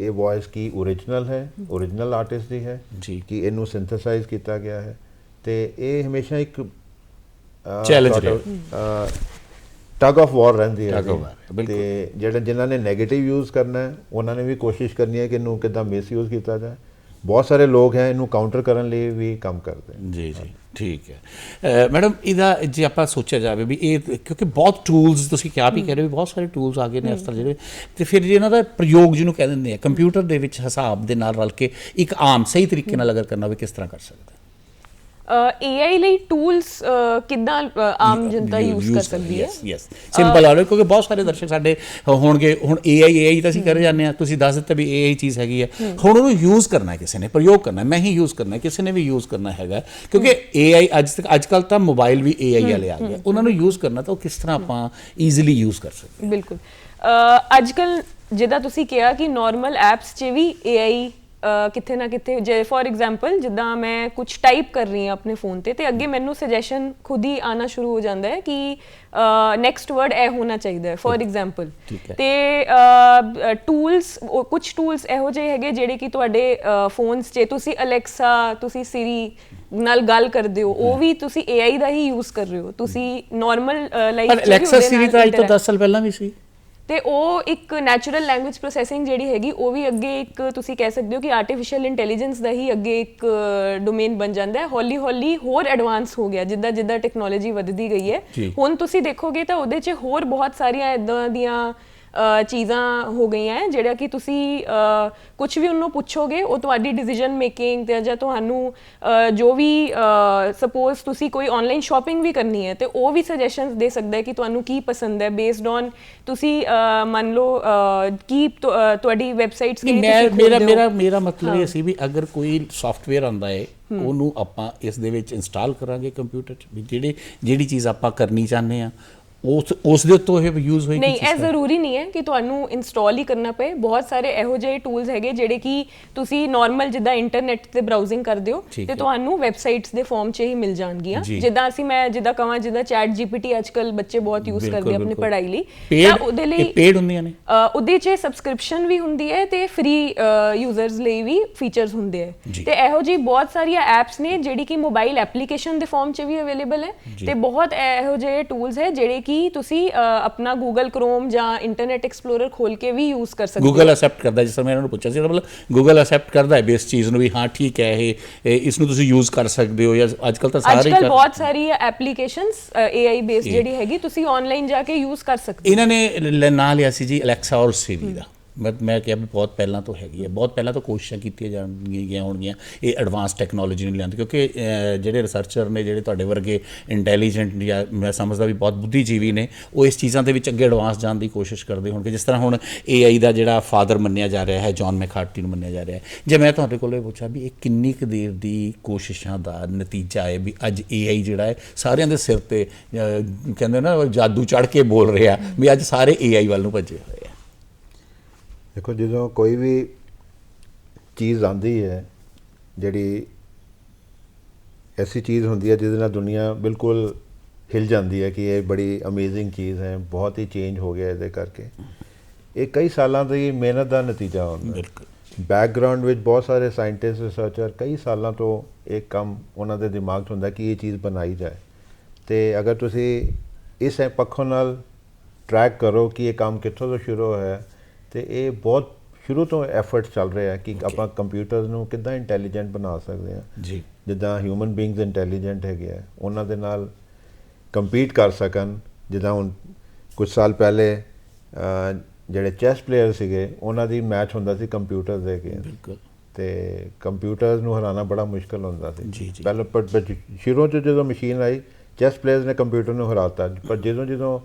ਇਹ ਵੌਇਸ ਕੀ ਓਰੀਜਨਲ ਹੈ ਓਰੀਜਨਲ ਆਰਟਿਸਟ ਦੀ ਹੈ ਜੀ। ਕਿ ਇਹਨੂੰ ਸਿੰਥੇਸਾਈਜ਼ ਕੀਤਾ ਗਿਆ ਹੈ। ਤੇ ਇਹ ਹਮੇਸ਼ਾ ਇੱਕ Challenge ਟਗ ਆਫ ਵਾਰ ਰਹਿੰਦੀ ਹੈ। ਤੇ ਜਿਹੜੇ ਜਿਨ੍ਹਾਂ ਨੇ 네ਗੇਟਿਵ ਯੂਜ਼ ਕਰਨਾ ਹੈ ਉਹਨਾਂ ਨੇ ਵੀ ਕੋਸ਼ਿਸ਼ ਕਰਨੀ ਹੈ ਕਿ ਇਹਨੂੰ ਕਿੱਦਾਂ ਮਿਸਯੂਜ਼ ਕੀਤਾ ਜਾਏ। ਬਹੁਤ ਸਾਰੇ ਲੋਕ ਹੈ, ਇਹਨੂੰ ਕਾਊਂਟਰ ਕਰਨ ਲਈ ਵੀ ਕੰਮ ਕਰਦੇ ਜੀ ਜੀ, ਠੀਕ ਹੈ। ਮੈਡਮ, ਇਹਦਾ ਜੇ ਆਪਾਂ ਸੋਚਿਆ ਜਾਵੇ ਵੀ ਇਹ ਕਿਉਂਕਿ ਬਹੁਤ ਟੂਲਸ ਤੁਸੀਂ ਕਿਹਾ ਵੀ ਕਹਿ ਰਹੇ ਹੋ ਵੀ ਬਹੁਤ ਸਾਰੇ ਟੂਲਸ ਆ ਗਏ ਨੇ ਇਸ ਤਰ੍ਹਾਂ ਜਿਹੜੇ, ਤੇ ਫਿਰ ਜੇ ਇਹਨਾਂ ਦਾ ਪ੍ਰਯੋਗ ਜਿਹਨੂੰ ਕਹਿ ਦਿੰਦੇ ਆ ਕੰਪਿਊਟਰ ਦੇ ਵਿੱਚ ਹਿਸਾਬ ਦੇ ਨਾਲ ਰਲ ਕੇ ਇੱਕ ਆਮ ਸਹੀ ਤਰੀਕੇ ਨਾਲ ਅਗਰ ਕਰਨਾ ਹੋਵੇ, ਕਿਸ ਤਰ੍ਹਾਂ ਕਰ ਸਕਦਾ? AI ਲਈ ਟੂਲਸ ਕਿੱਦਾਂ ਅ, ਆਮ ਜਨਤਾ ਯੂਜ਼ ਕਰ ਸਕਦੀ ਹੈ? ਯੈਸ ਸਿੰਪਲ ਆ ਕਿਉਂਕਿ ਬਹੁਤ ਸਾਰੇ ਦਰਸ਼ਕ ਸਾਡੇ ਹੋਣਗੇ। ਹੁਣ AI AI ਤਾਂ ਅਸੀਂ ਕਰ ਜਾਂਦੇ ਆ ਤੁਸੀਂ ਦੱਸ ਦਿੱਤਾ ਵੀ AI ਚੀਜ਼ ਹੈਗੀ ਹੈ। ਹੁਣ ਉਹਨੂੰ ਯੂਜ਼ ਕਰਨਾ ਕਿਸੇ ਨੇ ਪ੍ਰਯੋਗ ਕਰਨਾ ਮੈਂ ਹੀ ਯੂਜ਼ ਕਰਨਾ ਕਿਸੇ ਨੇ ਵੀ ਯੂਜ਼ ਕਰਨਾ ਹੈਗਾ ਕਿਉਂਕਿ AI ਅੱਜ ਤੱਕ ਅੱਜ ਕੱਲ ਤਾਂ ਮੋਬਾਈਲ ਵੀ AI ਵਾਲੇ ਆ ਗਏ। ਉਹਨਾਂ ਨੂੰ ਯੂਜ਼ ਕਰਨਾ ਤਾਂ ਉਹ ਕਿਸ ਤਰ੍ਹਾਂ ਆਪਾਂ ਈਜ਼ੀਲੀ ਯੂਜ਼ ਕਰ ਸਕਦੇ ਬਿਲਕੁਲ। ਅੱਜ ਕੱਲ ਜਿੱਦਾਂ ਤੁਸੀਂ ਕਿਹਾ ਕਿ ਨਾਰਮਲ ਐਪਸ 'ਚ ਵੀ AI ਕਿਤੇ ਨਾ ਕਿਤੇ ਜੇ ਫੋਰ ਐਗਜ਼ਾਮਪਲ ਜਿੱਦਾਂ ਮੈਂ ਕੁਝ ਟਾਈਪ ਕਰ ਰਹੀ ਹਾਂ ਆਪਣੇ ਫੋਨ ਤੇ ਤੇ ਅੱਗੇ ਮੈਨੂੰ ਸੁਜੈਸ਼ਨ ਖੁਦ ਹੀ ਆਣਾ ਸ਼ੁਰੂ ਹੋ ਜਾਂਦਾ ਹੈ ਕਿ ਨੈਕਸਟ ਵਰਡ ਇਹ ਹੋਣਾ ਚਾਹੀਦਾ ਹੈ ਫੋਰ ਐਗਜ਼ਾਮਪਲ। ਤੇ ਟੂਲਸ ਕੁਝ ਟੂਲਸ ਇਹੋ ਜਿਹੇ ਹੈਗੇ ਜਿਹੜੇ ਕਿ ਤੁਹਾਡੇ ਫੋਨਸ 'ਚ ਤੁਸੀਂ ਅਲੈਕਸਾ ਤੁਸੀਂ ਸਿਰੀ ਨਾਲ ਗੱਲ ਕਰਦੇ ਹੋ ਉਹ ਵੀ ਤੁਸੀਂ AI ਦਾ ਹੀ ਯੂਜ਼ ਕਰ ਰਹੇ ਹੋ। ਤੁਸੀਂ ਨਾਰਮਲ ਲਾਈਫ ਅਲੈਕਸਾ ਸੀਰੀ ਤਾਂ ਅੱਜ ਤੋਂ 10 ਸਾਲ ਪਹਿਲਾਂ ਵੀ ਸੀ। ਤੇ ਉਹ ਇੱਕ ਨੈਚੁਰਲ ਲੈਂਗੁਏਜ ਪ੍ਰੋਸੈਸਿੰਗ ਜਿਹੜੀ ਹੈਗੀ ਉਹ ਵੀ ਅੱਗੇ ਇੱਕ ਤੁਸੀਂ ਕਹਿ ਸਕਦੇ ਹੋ ਕਿ ਆਰਟੀਫੀਸ਼ੀਅਲ ਇੰਟੈਲੀਜੈਂਸ ਦਾ ਹੀ ਅੱਗੇ ਇੱਕ ਡੋਮੇਨ ਬਣ ਜਾਂਦਾ ਹੈ ਹੌਲੀ ਹੌਲੀ ਹੋਰ ਐਡਵਾਂਸ ਹੋ ਗਿਆ ਜਿੱਦਾਂ ਜਿੱਦਾਂ ਟੈਕਨੋਲੋਜੀ ਵੱਧਦੀ ਗਈ ਹੈ। ਹੁਣ ਤੁਸੀਂ ਦੇਖੋਗੇ ਤਾਂ ਉਹਦੇ 'ਚ ਹੋਰ ਬਹੁਤ ਸਾਰੀਆਂ ਇਦਾਂ ਦੀਆਂ ਚੀਜ਼ਾਂ ਹੋ ਗਈਆਂ ਹੈ ਜਿਹੜਾ ਕਿ ਤੁਸੀਂ ਕੁਝ ਵੀ ਉਹਨੂੰ ਪੁੱਛੋਗੇ ਉਹ ਤੁਹਾਡੀ ਡਿਸੀਜਨ ਮੇਕਿੰਗ ਤੇ ਜਾਂ ਤੁਹਾਨੂੰ ਜੋ ਵੀ ਸਪੋਜ਼ ਤੁਸੀਂ ਕੋਈ ਆਨਲਾਈਨ ਸ਼ਾਪਿੰਗ ਵੀ ਕਰਨੀ ਹੈ ਤੇ ਉਹ ਵੀ ਸੁਜੈਸ਼ਨਸ ਦੇ ਸਕਦਾ ਹੈ ਕਿ ਤੁਹਾਨੂੰ ਕੀ ਪਸੰਦ ਹੈ ਬੇਸਡ ਔਨ ਤੁਸੀਂ ਮੰਨ ਲਓ ਕੀ ਤੁਹਾਡੀ ਵੈਬਸਾਈਟਸ ਕਿਹੜੀ ਮੇਰਾ। ਮੇਰਾ ਮੇਰਾ ਮਤਲਬ ਇਹ ਸੀ ਵੀ ਅਗਰ ਕੋਈ ਸੌਫਟਵੇਅਰ ਆਂਦਾ ਹੈ ਉਹਨੂੰ ਆਪਾਂ ਇਸ ਦੇ ਵਿੱਚ ਇੰਸਟਾਲ ਕਰਾਂਗੇ ਕੰਪਿਊਟਰ 'ਚ ਵੀ ਜਿਹੜੇ ਜਿਹੜੀ ਚੀਜ਼ ਆਪਾਂ ਕਰਨੀ ਚਾਹੁੰਦੇ ਆ ਉਸ ਉਸ ਦੇ ਉੱਤੋਂ ਇਹ ਯੂਜ਼ ਹੋਏਗੀ ਨਹੀਂ ਇਹ ਜ਼ਰੂਰੀ ਨਹੀਂ ਹੈ ਕਿ ਤੁਹਾਨੂੰ ਇੰਸਟਾਲ ਹੀ ਕਰਨਾ ਪਏ ਬਹੁਤ ਸਾਰੇ ਇਹੋ ਜਿਹੇ ਟੂਲਸ ਹੈਗੇ ਜਿਹੜੇ ਕਿ ਤੁਸੀਂ ਨਾਰਮਲ ਜਿੱਦਾਂ ਇੰਟਰਨੈਟ ਤੇ ਬਰਾਊਜ਼ਿੰਗ ਕਰਦੇ ਹੋ ਤੇ। ਤੁਹਾਨੂੰ ਵੈਬਸਾਈਟਸ ਦੇ ਫਾਰਮ 'ਚ ਹੀ ਮਿਲ ਜਾਣਗੀਆਂ। ਜਿੱਦਾਂ ਅਸੀਂ ਮੈਂ ਜਿੱਦਾਂ ਕਹਾਂ ਜਿੱਦਾਂ ਚੈਟ ਜੀਪੀਟੀ ਅੱਜਕੱਲ ਬੱਚੇ ਬਹੁਤ ਯੂਜ਼ ਕਰਦੇ ਆ ਆਪਣੀ। ਪੜ੍ਹਾਈ ਲਈ Paid- ਉਹਦੇ ਲਈ paid ਹੁੰਦੀਆਂ ਨੇ ਉਹਦੇ 'ਚ ਸਬਸਕ੍ਰਿਪਸ਼ਨ ਵੀ ਹੁੰਦੀ ਹੈ ਤੇ ਫ੍ਰੀ ਯੂਜ਼ਰਸ ਲਈ ਵੀ ਫੀਚਰਸ ਹੁੰਦੇ ਜੀ। ਤੇ ਇਹੋ ਜਿਹੀ ਬਹੁਤ ਸਾਰੀਆਂ ਐਪਸ ਨੇ ਜਿਹੜੀ ਕਿ ਮੋਬਾਈਲ ਐਪਲੀਕੇਸ਼ਨ ਦੇ ਫਾਰਮ 'ਚ ਵੀ ਅਵੇਲੇਬਲ ਹੈ। ਤੇ ਬਹੁਤ ਇਹੋ ਜਿਹੇ ਟੂਲਸ ਹੈ ਜਿਹੜੇ ਕਿ ਤੁਸੀਂ ਅ, ਆਪਣਾ ਗੂਗਲ ਕ੍ਰੋਮ ਜਾਂ ਇੰਟਰਨੈਟ ਐਕਸਪਲੋਰਰ ਖੋਲ ਕੇ ਵੀ ਯੂਜ਼ ਕਰ ਸਕਦੇ ਹੋ। ਗੂਗਲ ਅਸੈਪਟ ਕਰਦਾ ਜਿਸ ਤਰ੍ਹਾਂ ਮੈਂ ਇਹਨਾਂ ਨੂੰ ਪੁੱਛਿਆ ਸੀ ਮਤਲਬ ਗੂਗਲ ਅਸੈਪਟ ਕਰਦਾ ਹੈ ਬੇਸ ਚੀਜ਼ ਨੂੰ ਵੀ ਹਾਂ ਠੀਕ ਹੈ ਇਹ ਇਸ ਨੂੰ ਤੁਸੀਂ ਯੂਜ਼ ਕਰ ਸਕਦੇ ਹੋ ਜਾਂ ਅੱਜ ਕੱਲ ਤਾਂ ਸਾਰੇ ਅੱਜ ਹੀ ਕੱਲ ਬਹੁਤ ਸਾਰੀ ਐਪਲੀਕੇਸ਼ਨਸ AI ਬੇਸਡ ਜਿਹੜੀ ਹੈਗੀ ਤੁਸੀਂ ਆਨਲਾਈਨ ਜਾ ਕੇ ਯੂਜ਼ ਕਰ ਸਕਦੇ ਇਹਨਾਂ ਨੇ ਨਾਂ ਲਿਆ ਸੀ ਜੀ ਅਲੈਕਸਾ ਔਰ ਸਿਰੀ ਦਾ। ਮੈਂ ਮੈਂ ਕਿਹਾ ਵੀ ਬਹੁਤ ਪਹਿਲਾਂ ਤੋਂ ਹੈਗੀ ਹੈ। ਬਹੁਤ ਪਹਿਲਾਂ ਤੋਂ ਕੋਸ਼ਿਸ਼ਾਂ ਕੀਤੀਆਂ ਜਾਣਗੀਆਂ ਹੋਣਗੀਆਂ। ਇਹ ਐਡਵਾਂਸ ਟੈਕਨੋਲੋਜੀ ਨੂੰ ਲਿਆਂਦੇ ਕਿਉਂਕਿ ਜਿਹੜੇ ਰਿਸਰਚਰ ਨੇ, ਜਿਹੜੇ ਤੁਹਾਡੇ ਵਰਗੇ ਇੰਟੈਲੀਜੈਂਟ ਜਾਂ ਮੈਂ ਸਮਝਦਾ ਵੀ ਬਹੁਤ ਬੁੱਧੀਜੀਵੀ ਨੇ, ਉਹ ਇਸ ਚੀਜ਼ਾਂ ਦੇ ਵਿੱਚ ਅੱਗੇ ਐਡਵਾਂਸ ਜਾਣ ਦੀ ਕੋਸ਼ਿਸ਼ ਕਰਦੇ ਹੋਣਗੇ। ਜਿਸ ਤਰ੍ਹਾਂ ਹੁਣ AI ਦਾ ਜਿਹੜਾ ਫਾਦਰ ਮੰਨਿਆ ਜਾ ਰਿਹਾ ਹੈ ਜੌਨ ਮੈਕਾਰਟੀ ਨੂੰ ਮੰਨਿਆ ਜਾ ਰਿਹਾ ਹੈ। ਜੇ ਮੈਂ ਤੁਹਾਡੇ ਕੋਲੋਂ ਇਹ ਪੁੱਛਾਂ ਵੀ ਇਹ ਕਿੰਨੀ ਕੁ ਦੇਰ ਦੀ ਕੋਸ਼ਿਸ਼ਾਂ ਦਾ ਨਤੀਜਾ ਹੈ ਵੀ ਅੱਜ AI ਜਿਹੜਾ ਹੈ, ਸਾਰਿਆਂ ਦੇ ਸਿਰ ਤੇ ਕਹਿੰਦੇ ਨਾ ਜਾਦੂ ਚੜ ਕੇ ਬੋਲ ਰਿਹਾ ਵੀ ਅੱਜ ਸਾਰੇ AI ਵੱਲ ਨੂੰ ਭੱਜੇ ਹੋਏ। ਦੇਖੋ ਜਦੋਂ ਕੋਈ ਵੀ ਚੀਜ਼ ਆਂਦੀ ਹੈ ਜਿਹੜੀ ਐਸੀ ਚੀਜ਼ ਹੁੰਦੀ ਹੈ ਜਿਹਦੇ ਨਾਲ ਦੁਨੀਆ ਬਿਲਕੁਲ ਹਿਲ ਜਾਂਦੀ ਹੈ ਕਿ ਇਹ ਬੜੀ ਅਮੇਜ਼ਿੰਗ ਚੀਜ਼ ਹੈ ਬਹੁਤ ਹੀ ਚੇਂਜ ਹੋ ਗਿਆ ਇਹਦੇ ਕਰਕੇ। ਇਹ ਕਈ ਸਾਲਾਂ ਦੀ ਮਿਹਨਤ ਦਾ ਨਤੀਜਾ ਹੁੰਦਾ ਹੈ। ਬਿਲਕੁਲ। ਬੈਕਗ੍ਰਾਉਂਡ ਵਿੱਚ ਬਹੁਤ ਸਾਰੇ ਸਾਇੰਟਿਸਟ ਰਿਸਰਚਰ ਕਈ ਸਾਲਾਂ ਤੋਂ ਇਹ ਕੰਮ ਉਹਨਾਂ ਦੇ ਦਿਮਾਗ 'ਚ ਹੁੰਦਾ ਕਿ ਇਹ ਚੀਜ਼ ਬਣਾਈ ਜਾਏ। ਤੇ ਅਗਰ ਤੁਸੀਂ ਇਸ ਪੱਖੋਂ ਨਾਲ ਟਰੈਕ ਕਰੋ ਕਿ ਇਹ ਕੰਮ ਕਿੱਥੋਂ ਤੋਂ ਸ਼ੁਰੂ ਹੋਇਆ ਹੈ, ਤੇ ਇਹ ਬਹੁਤ ਸ਼ੁਰੂ ਤੋਂ ਐਫਰਟ ਚੱਲ ਰਿਹਾ ਕਿ ਆਪਾਂ ਕੰਪਿਊਟਰਸ ਨੂੰ ਕਿੱਦਾਂ ਇੰਟੈਲੀਜੈਂਟ ਬਣਾ ਸਕਦੇ ਹਾਂ। ਜੀ। ਜਿੱਦਾਂ ਹਿਊਮਨ ਬੀਇੰਗਸ ਇੰਟੈਲੀਜੈਂਟ ਹੈਗੇ ਆ ਉਹਨਾਂ ਦੇ ਨਾਲ ਕੰਪੀਟ ਕਰ ਸਕਣ। ਜਿੱਦਾਂ ਹੁਣ ਕੁਝ ਸਾਲ ਪਹਿਲੇ ਜਿਹੜੇ ਚੈਸ ਪਲੇਅਰ ਸੀਗੇ ਉਹਨਾਂ ਦੀ ਮੈਚ ਹੁੰਦਾ ਸੀ ਕੰਪਿਊਟਰ ਦੇ ਕੇ ਬਿਲਕੁਲ। ਤੇ ਕੰਪਿਊਟਰਸ ਨੂੰ ਹਰਾਉਣਾ ਬੜਾ ਮੁਸ਼ਕਲ ਹੁੰਦਾ ਸੀ। ਪਹਿਲਾਂ ਪਰ ਪਰ ਸ਼ੁਰੂ ਤੋਂ ਜਦੋਂ ਮਸ਼ੀਨ ਆਈ ਚੈਸ ਪਲੇਅਰਸ ਨੇ ਕੰਪਿਊਟਰ ਨੂੰ ਹਰਾਤਾ। ਪਰ ਜਦੋਂ ਜਦੋਂ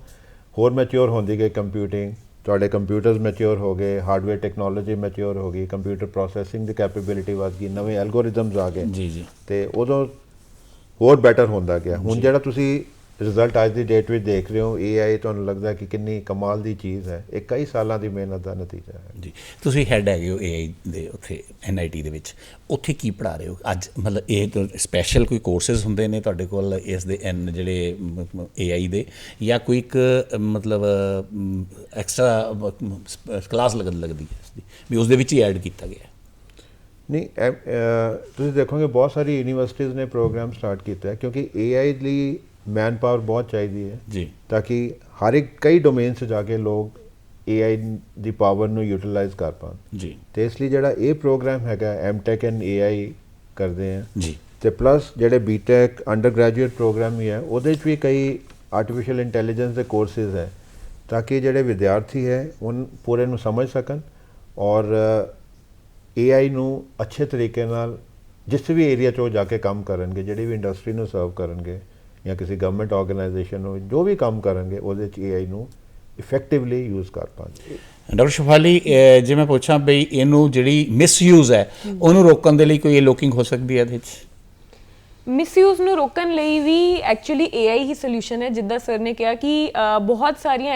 ਹੋਰ ਮੈਚੁਰ ਹੁੰਦੀ ਗਈ ਕੰਪਿਊਟਿੰਗ ਤੁਹਾਡੇ ਕੰਪਿਊਟਰਸ ਮੈਚੁਰ ਹੋ ਗਏ ਹਾਰਡਵੇਅਰ ਟੈਕਨੋਲੋਜੀ ਮੈਚੁਰ ਹੋ ਗਈ ਕੰਪਿਊਟਰ ਪ੍ਰੋਸੈਸਿੰਗ ਦੀ ਕੈਪੇਬਿਲਿਟੀ ਵੱਧ ਗਈ ਨਵੇਂ ਐਲਗੋਰਿਦਮਸ ਆ ਗਏ। ਜੀ ਜੀ। ਤੇ ਉਦੋਂ ਹੋਰ ਬੈਟਰ ਹੁੰਦਾ ਗਿਆ। ਹੁਣ ਜਿਹੜਾ ਤੁਸੀਂ ਰਿਜ਼ਲਟ ਅੱਜ ਦੀ ਡੇਟ ਵਿੱਚ ਦੇਖ ਰਹੇ ਹੋ AI ਤੁਹਾਨੂੰ ਲੱਗਦਾ ਕਿ ਕਿੰਨੀ ਕਮਾਲ ਦੀ ਚੀਜ਼ ਹੈ। ਇਹ ਕਈ ਸਾਲਾਂ ਦੀ ਮਿਹਨਤ ਦਾ ਨਤੀਜਾ ਹੈ। ਜੀ ਤੁਸੀਂ ਹੈਡ ਹੈਗੇ ਹੋ AI ਦੇ ਉੱਥੇ NIT ਦੇ ਵਿੱਚ। ਉੱਥੇ ਕੀ ਪੜ੍ਹਾ ਰਹੇ ਹੋ? ਅੱਜ ਮਤਲਬ ਇਹ ਸਪੈਸ਼ਲ ਕੋਈ ਕੋਰਸਸ ਹੁੰਦੇ ਨੇ ਤੁਹਾਡੇ ਕੋਲ ਇਸ ਦੇ ਐਨ ਜਿਹੜੇ AI ਦੇ? ਜਾਂ ਕੋਈ ਇੱਕ ਮਤਲਬ ਐਕਸਟਰਾ ਕਲਾਸ ਲੱਗ ਲੱਗਦੀ ਹੈ ਇਸ ਦੀ? ਵੀ ਉਸ ਦੇ ਵਿੱਚ ਹੀ ਐਡ ਕੀਤਾ ਗਿਆ। ਨਹੀਂ ਤੁਸੀਂ ਦੇਖੋਗੇ ਬਹੁਤ ਸਾਰੀ ਯੂਨੀਵਰਸਿਟੀਜ਼ ਨੇ ਪ੍ਰੋਗਰਾਮ ਸਟਾਰਟ ਕੀਤਾ ਹੈ ਕਿਉਂਕਿ AI ਲਈ ਮੈਨ ਪਾਵਰ ਬਹੁਤ ਚਾਹੀਦੀ ਹੈ ਜੀ। ਤਾਂ ਕਿ ਹਰ ਇੱਕ ਕਈ ਡੋਮੇਨ 'ਚ ਜਾ ਕੇ ਲੋਕ AI ਦੀ ਪਾਵਰ ਨੂੰ ਯੂਟਿਲਾਈਜ਼ ਕਰ ਪਾਣ। ਜੀ। ਤੇ ਇਸ ਲਈ ਜਿਹੜਾ ਇਹ ਪ੍ਰੋਗਰਾਮ ਹੈਗਾ ਐਮਟੈਕ ਐਂਡ AI ਕਰਦੇ ਆ। ਜੀ। ਤੇ ਪਲੱਸ ਜਿਹੜੇ ਬੀਟੈਕ ਅੰਡਰ ਗ੍ਰੈਜੂਏਟ ਪ੍ਰੋਗਰਾਮ ਵੀ ਹੈ ਉਹਦੇ 'ਚ ਵੀ ਕਈ ਆਰਟੀਫੀਸ਼ੀਅਲ ਇੰਟੈਲੀਜੈਂਸ ਦੇ ਕੋਰਸਿਸ ਹੈ। ਤਾਂ ਕਿ ਜਿਹੜੇ ਵਿਦਿਆਰਥੀ ਹੈ ਉਹ ਪੂਰੇ ਨੂੰ ਸਮਝ ਸਕਣ ਔਰ AI ਨੂੰ ਅੱਛੇ ਤਰੀਕੇ ਨਾਲ ਜਿਸ ਵੀ ਏਰੀਆ 'ਚ ਉਹ ਜਾ ਕੇ ਕੰਮ ਕਰਨਗੇ ਜਿਹੜੀ ਵੀ ਇੰਡਸਟਰੀ ਨੂੰ ਸਰਵ ਕਰਨਗੇ ਜਾਂ ਕਿਸੇ ਗਵਰਨਮੈਂਟ ਆਰਗੇਨਾਈਜੇਸ਼ਨ ਨੂੰ ਜੋ ਵੀ ਕੰਮ ਕਰਨਗੇ ਉਹਦੇ 'ਚ AI ਨੂੰ ਇਫੈਕਟਿਵਲੀ ਯੂਜ਼ ਕਰ ਪਾਣਗੇ ਡਾਕਟਰ ਸ਼ਫਾਲੀ ਜੇ ਮੈਂ ਪੁੱਛਾਂ ਬਈ ਇਹਨੂੰ ਜਿਹੜੀ ਮਿਸਯੂਜ਼ ਹੈ ਉਹਨੂੰ ਰੋਕਣ ਦੇ ਲਈ ਕੋਈ ਲੋਕਿੰਗ ਹੋ ਸਕਦੀ ਹੈ ਇਹਦੇ ਵਿੱਚ ਮਿਸਯੂਜ਼ ਨੂੰ ਰੋਕਣ ਲਈ ਵੀ ਐਕਚੁਅਲੀ AI ਹੀ ਸੋਲੂਸ਼ਨ ਹੈ ਜਿੱਦਾਂ ਸਰ ਨੇ ਕਿਹਾ ਕਿ ਬਹੁਤ ਸਾਰੀਆਂ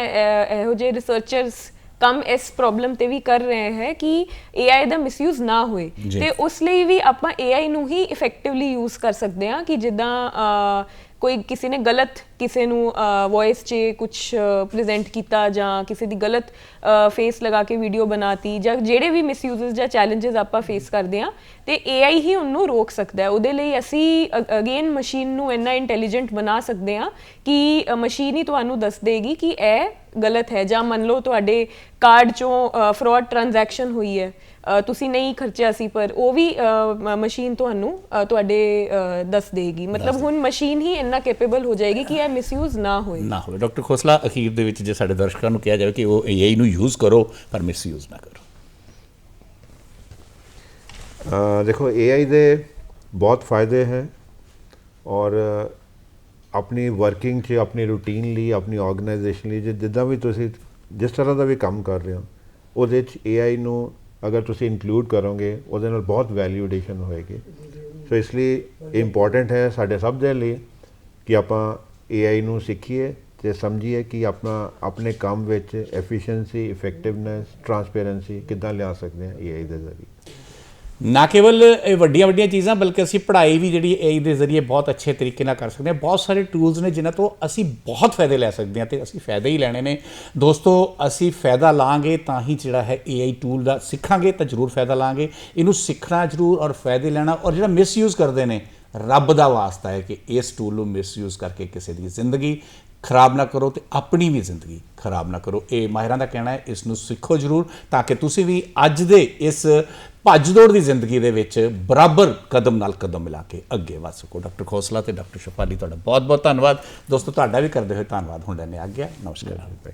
ਇਹੋ ਜਿਹੇ ਰਿਸਰਚਰਸ ਕੰਮ ਇਸ ਪ੍ਰੋਬਲਮ ਤੇ ਵੀ ਕਰ ਰਹੇ ਹੈ ਕਿ AI ਦਾ ਮਿਸਯੂਜ਼ ਨਾ ਹੋਏ। ਤੇ ਉਸ ਲਈ ਵੀ ਆਪਾਂ AI ਨੂੰ ਹੀ ਇਫੈਕਟਿਵਲੀ ਯੂਜ਼ ਕਰ ਸਕਦੇ ਹਾਂ ਕਿ ਜਿੱਦਾਂ ਕੋਈ ਕਿਸੇ ਨੇ ਗਲਤ ਕਿਸੇ ਨੂੰ ਵੌਇਸ 'ਚ ਕੁਝ ਪ੍ਰੈਜ਼ੈਂਟ ਕੀਤਾ ਜਾਂ ਕਿਸੇ ਦੀ ਗਲਤ ਫੇਸ ਲਗਾ ਕੇ ਵੀਡੀਓ ਬਣਾਤੀ ਜਾਂ ਜਿਹੜੇ ਵੀ ਮਿਸਯੂਜ਼ਸ ਜਾਂ ਚੈਲੰਜਸ ਆਪਾਂ ਫੇਸ ਕਰਦੇ ਹਾਂ ਤੇ AI ਹੀ ਉਹਨੂੰ ਰੋਕ ਸਕਦਾ ਹੈ। ਉਹਦੇ ਲਈ ਅਸੀਂ ਅਗੇਨ ਮਸ਼ੀਨ ਨੂੰ ਇੰਨਾ ਇੰਟੈਲੀਜੈਂਟ ਬਣਾ ਸਕਦੇ ਹਾਂ ਕਿ ਮਸ਼ੀਨ ਹੀ ਤੁਹਾਨੂੰ ਦੱਸ ਦੇਗੀ ਕਿ ਇਹ ਗਲਤ ਹੈ ਜਾਂ ਮੰਨ ਲਓ ਤੁਹਾਡੇ ਕਾਰਡ ਚੋਂ ਫਰਾਡ ਟ੍ਰਾਂਜੈਕਸ਼ਨ ਹੋਈ ਹੈ। ਤੁਸੀਂ ਨਹੀਂ ਖਰਚਿਆ ਸੀ ਪਰ ਉਹ ਵੀ ਮਸ਼ੀਨ ਤੁਹਾਨੂੰ ਤੁਹਾਡੇ ਦੱਸ ਦੇਗੀ। ਮਤਲਬ ਹੁਣ ਮਸ਼ੀਨ ਹੀ ਇੰਨਾ ਕੈਪੇਬਲ ਹੋ ਜਾਏਗੀ ਕਿ ਇਹ ਮਿਸਯੂਜ਼ ਨਾ ਹੋਏ। ਨਾ ਹੋਵੇ ਡਾਕਟਰ ਖੋਸਲਾ ਅਖੀਰ ਦੇ ਵਿੱਚ ਜੇ ਸਾਡੇ ਦਰਸ਼ਕਾਂ ਨੂੰ ਕਿਹਾ ਜਾਵੇ ਕਿ ਉਹ AI ਨੂੰ ਯੂਜ਼ ਕਰੋ ਪਰ ਮਿਸਯੂਜ਼ ਨਾ ਕਰੋ। ਅ, ਦੇਖੋ AI ਦੇ ਬਹੁਤ ਫਾਇਦੇ ਹੈ ਔਰ ਆਪਣੀ ਵਰਕਿੰਗ 'ਚ ਆਪਣੀ ਰੂਟੀਨ ਲਈ ਆਪਣੀ ਆਰਗੇਨਾਈਜੇਸ਼ਨ ਲਈ ਜੇ ਜਿੱਦਾਂ ਵੀ ਤੁਸੀਂ ਜਿਸ ਤਰ੍ਹਾਂ ਦਾ ਵੀ ਕੰਮ ਕਰ ਰਹੇ ਹੋ ਉਹਦੇ 'ਚ AI ਨੂੰ ਅਗਰ ਤੁਸੀਂ ਇਨਕਲੂਡ ਕਰੋਗੇ ਉਹਦੇ ਨਾਲ ਬਹੁਤ ਵੈਲਿਊ ਐਡੀਸ਼ਨ ਹੋਏਗੀ। ਸੋ ਇਸ ਲਈ ਇੰਪੋਰਟੈਂਟ ਹੈ ਸਾਡੇ ਸਭ ਦੇ ਲਈ ਕਿ ਆਪਾਂ AI ਨੂੰ ਸਿੱਖੀਏ ਤੇ ਸਮਝੀਏ ਕਿ ਆਪਣਾ, ਆਪਣੇ ਕੰਮ ਵਿੱਚ ਐਫੀਸ਼ੀਐਂਸੀ ਇਫੈਕਟਿਵਨੈਸ ਟਰਾਂਸਪੇਰੈਂਸੀ ਕਿੱਦਾਂ ਲਿਆ ਸਕਦੇ ਹਾਂ AI ਦੇ ਜ਼ਰੀਏ। ਨਾ ਕੇਵਲ ਇਹ ਵੱਡੀਆਂ ਵੱਡੀਆਂ ਚੀਜ਼ਾਂ, ਬਲਕਿ ਅਸੀਂ ਪੜ੍ਹਾਈ ਵੀ ਜਿਹੜੀ AI ਦੇ ਜ਼ਰੀਏ ਬਹੁਤ ਅੱਛੇ ਤਰੀਕੇ ਨਾਲ ਕਰ ਸਕਦੇ ਹਾਂ। ਬਹੁਤ ਸਾਰੇ ਟੂਲਸ ਨੇ ਜਿਨ੍ਹਾਂ ਤੋਂ ਅਸੀਂ ਬਹੁਤ ਫਾਇਦੇ ਲੈ ਸਕਦੇ ਹਾਂ ਤੇ ਅਸੀਂ ਫਾਇਦੇ ਹੀ ਲੈਣੇ ਨੇ। ਦੋਸਤੋ, ਅਸੀਂ ਫਾਇਦਾ ਲਾਂਗੇ ਤਾਂ ਹੀ ਜਿਹੜਾ ਹੈ AI ਟੂਲ ਦਾ ਸਿੱਖਾਂਗੇ ਤਾਂ ਜ਼ਰੂਰ ਫਾਇਦਾ ਲਾਂਗੇ। ਇਹਨੂੰ ਸਿੱਖਣਾ ਜ਼ਰੂਰ ਔਰ ਫਾਇਦੇ ਲੈਣਾ ਔਰ ਜਿਹੜਾ ਮਿਸਯੂਜ਼ ਕਰਦੇ ਨੇ ਰੱਬ ਦਾ ਵਾਸਤਾ ਹੈ ਕਿ ਇਸ ਟੂਲ ਨੂੰ ਮਿਸਯੂਜ਼ ਕਰਕੇ ਕਿਸੇ ਦੀ ਜ਼ਿੰਦਗੀ ਖਰਾਬ ਨਾ ਕਰੋ ਤੇ ਆਪਣੀ ਵੀ ਜ਼ਿੰਦਗੀ ਖਰਾਬ ਨਾ ਕਰੋ। ਇਹ ਮਾਹਿਰਾਂ ਦਾ ਕਹਿਣਾ ਹੈ, ਇਸ ਨੂੰ ਸਿੱਖੋ ਜ਼ਰੂਰ ਤਾਂ ਕਿ ਤੁਸੀਂ ਵੀ ਅੱਜ ਦੇ ਇਸ ਭੱਜ ਦੌੜ ਦੀ ਜ਼ਿੰਦਗੀ ਦੇ ਵਿੱਚ ਬਰਾਬਰ ਕਦਮ ਨਾਲ ਕਦਮ ਮਿਲਾ ਕੇ ਅੱਗੇ ਵਧ ਸਕੋ। ਡਾਕਟਰ ਖੋਸਲਾ ਤੇ ਡਾਕਟਰ ਸ਼ਫਾਲੀ, ਤੁਹਾਡਾ ਬਹੁਤ ਬਹੁਤ ਧੰਨਵਾਦ। ਦੋਸਤੋ, ਤੁਹਾਡਾ ਵੀ ਕਰਦੇ ਹੋਏ ਧੰਨਵਾਦ। ਹੁੰਦਾ ਨੇ ਆ ਗਿਆ ਨਮਸਕਾਰ।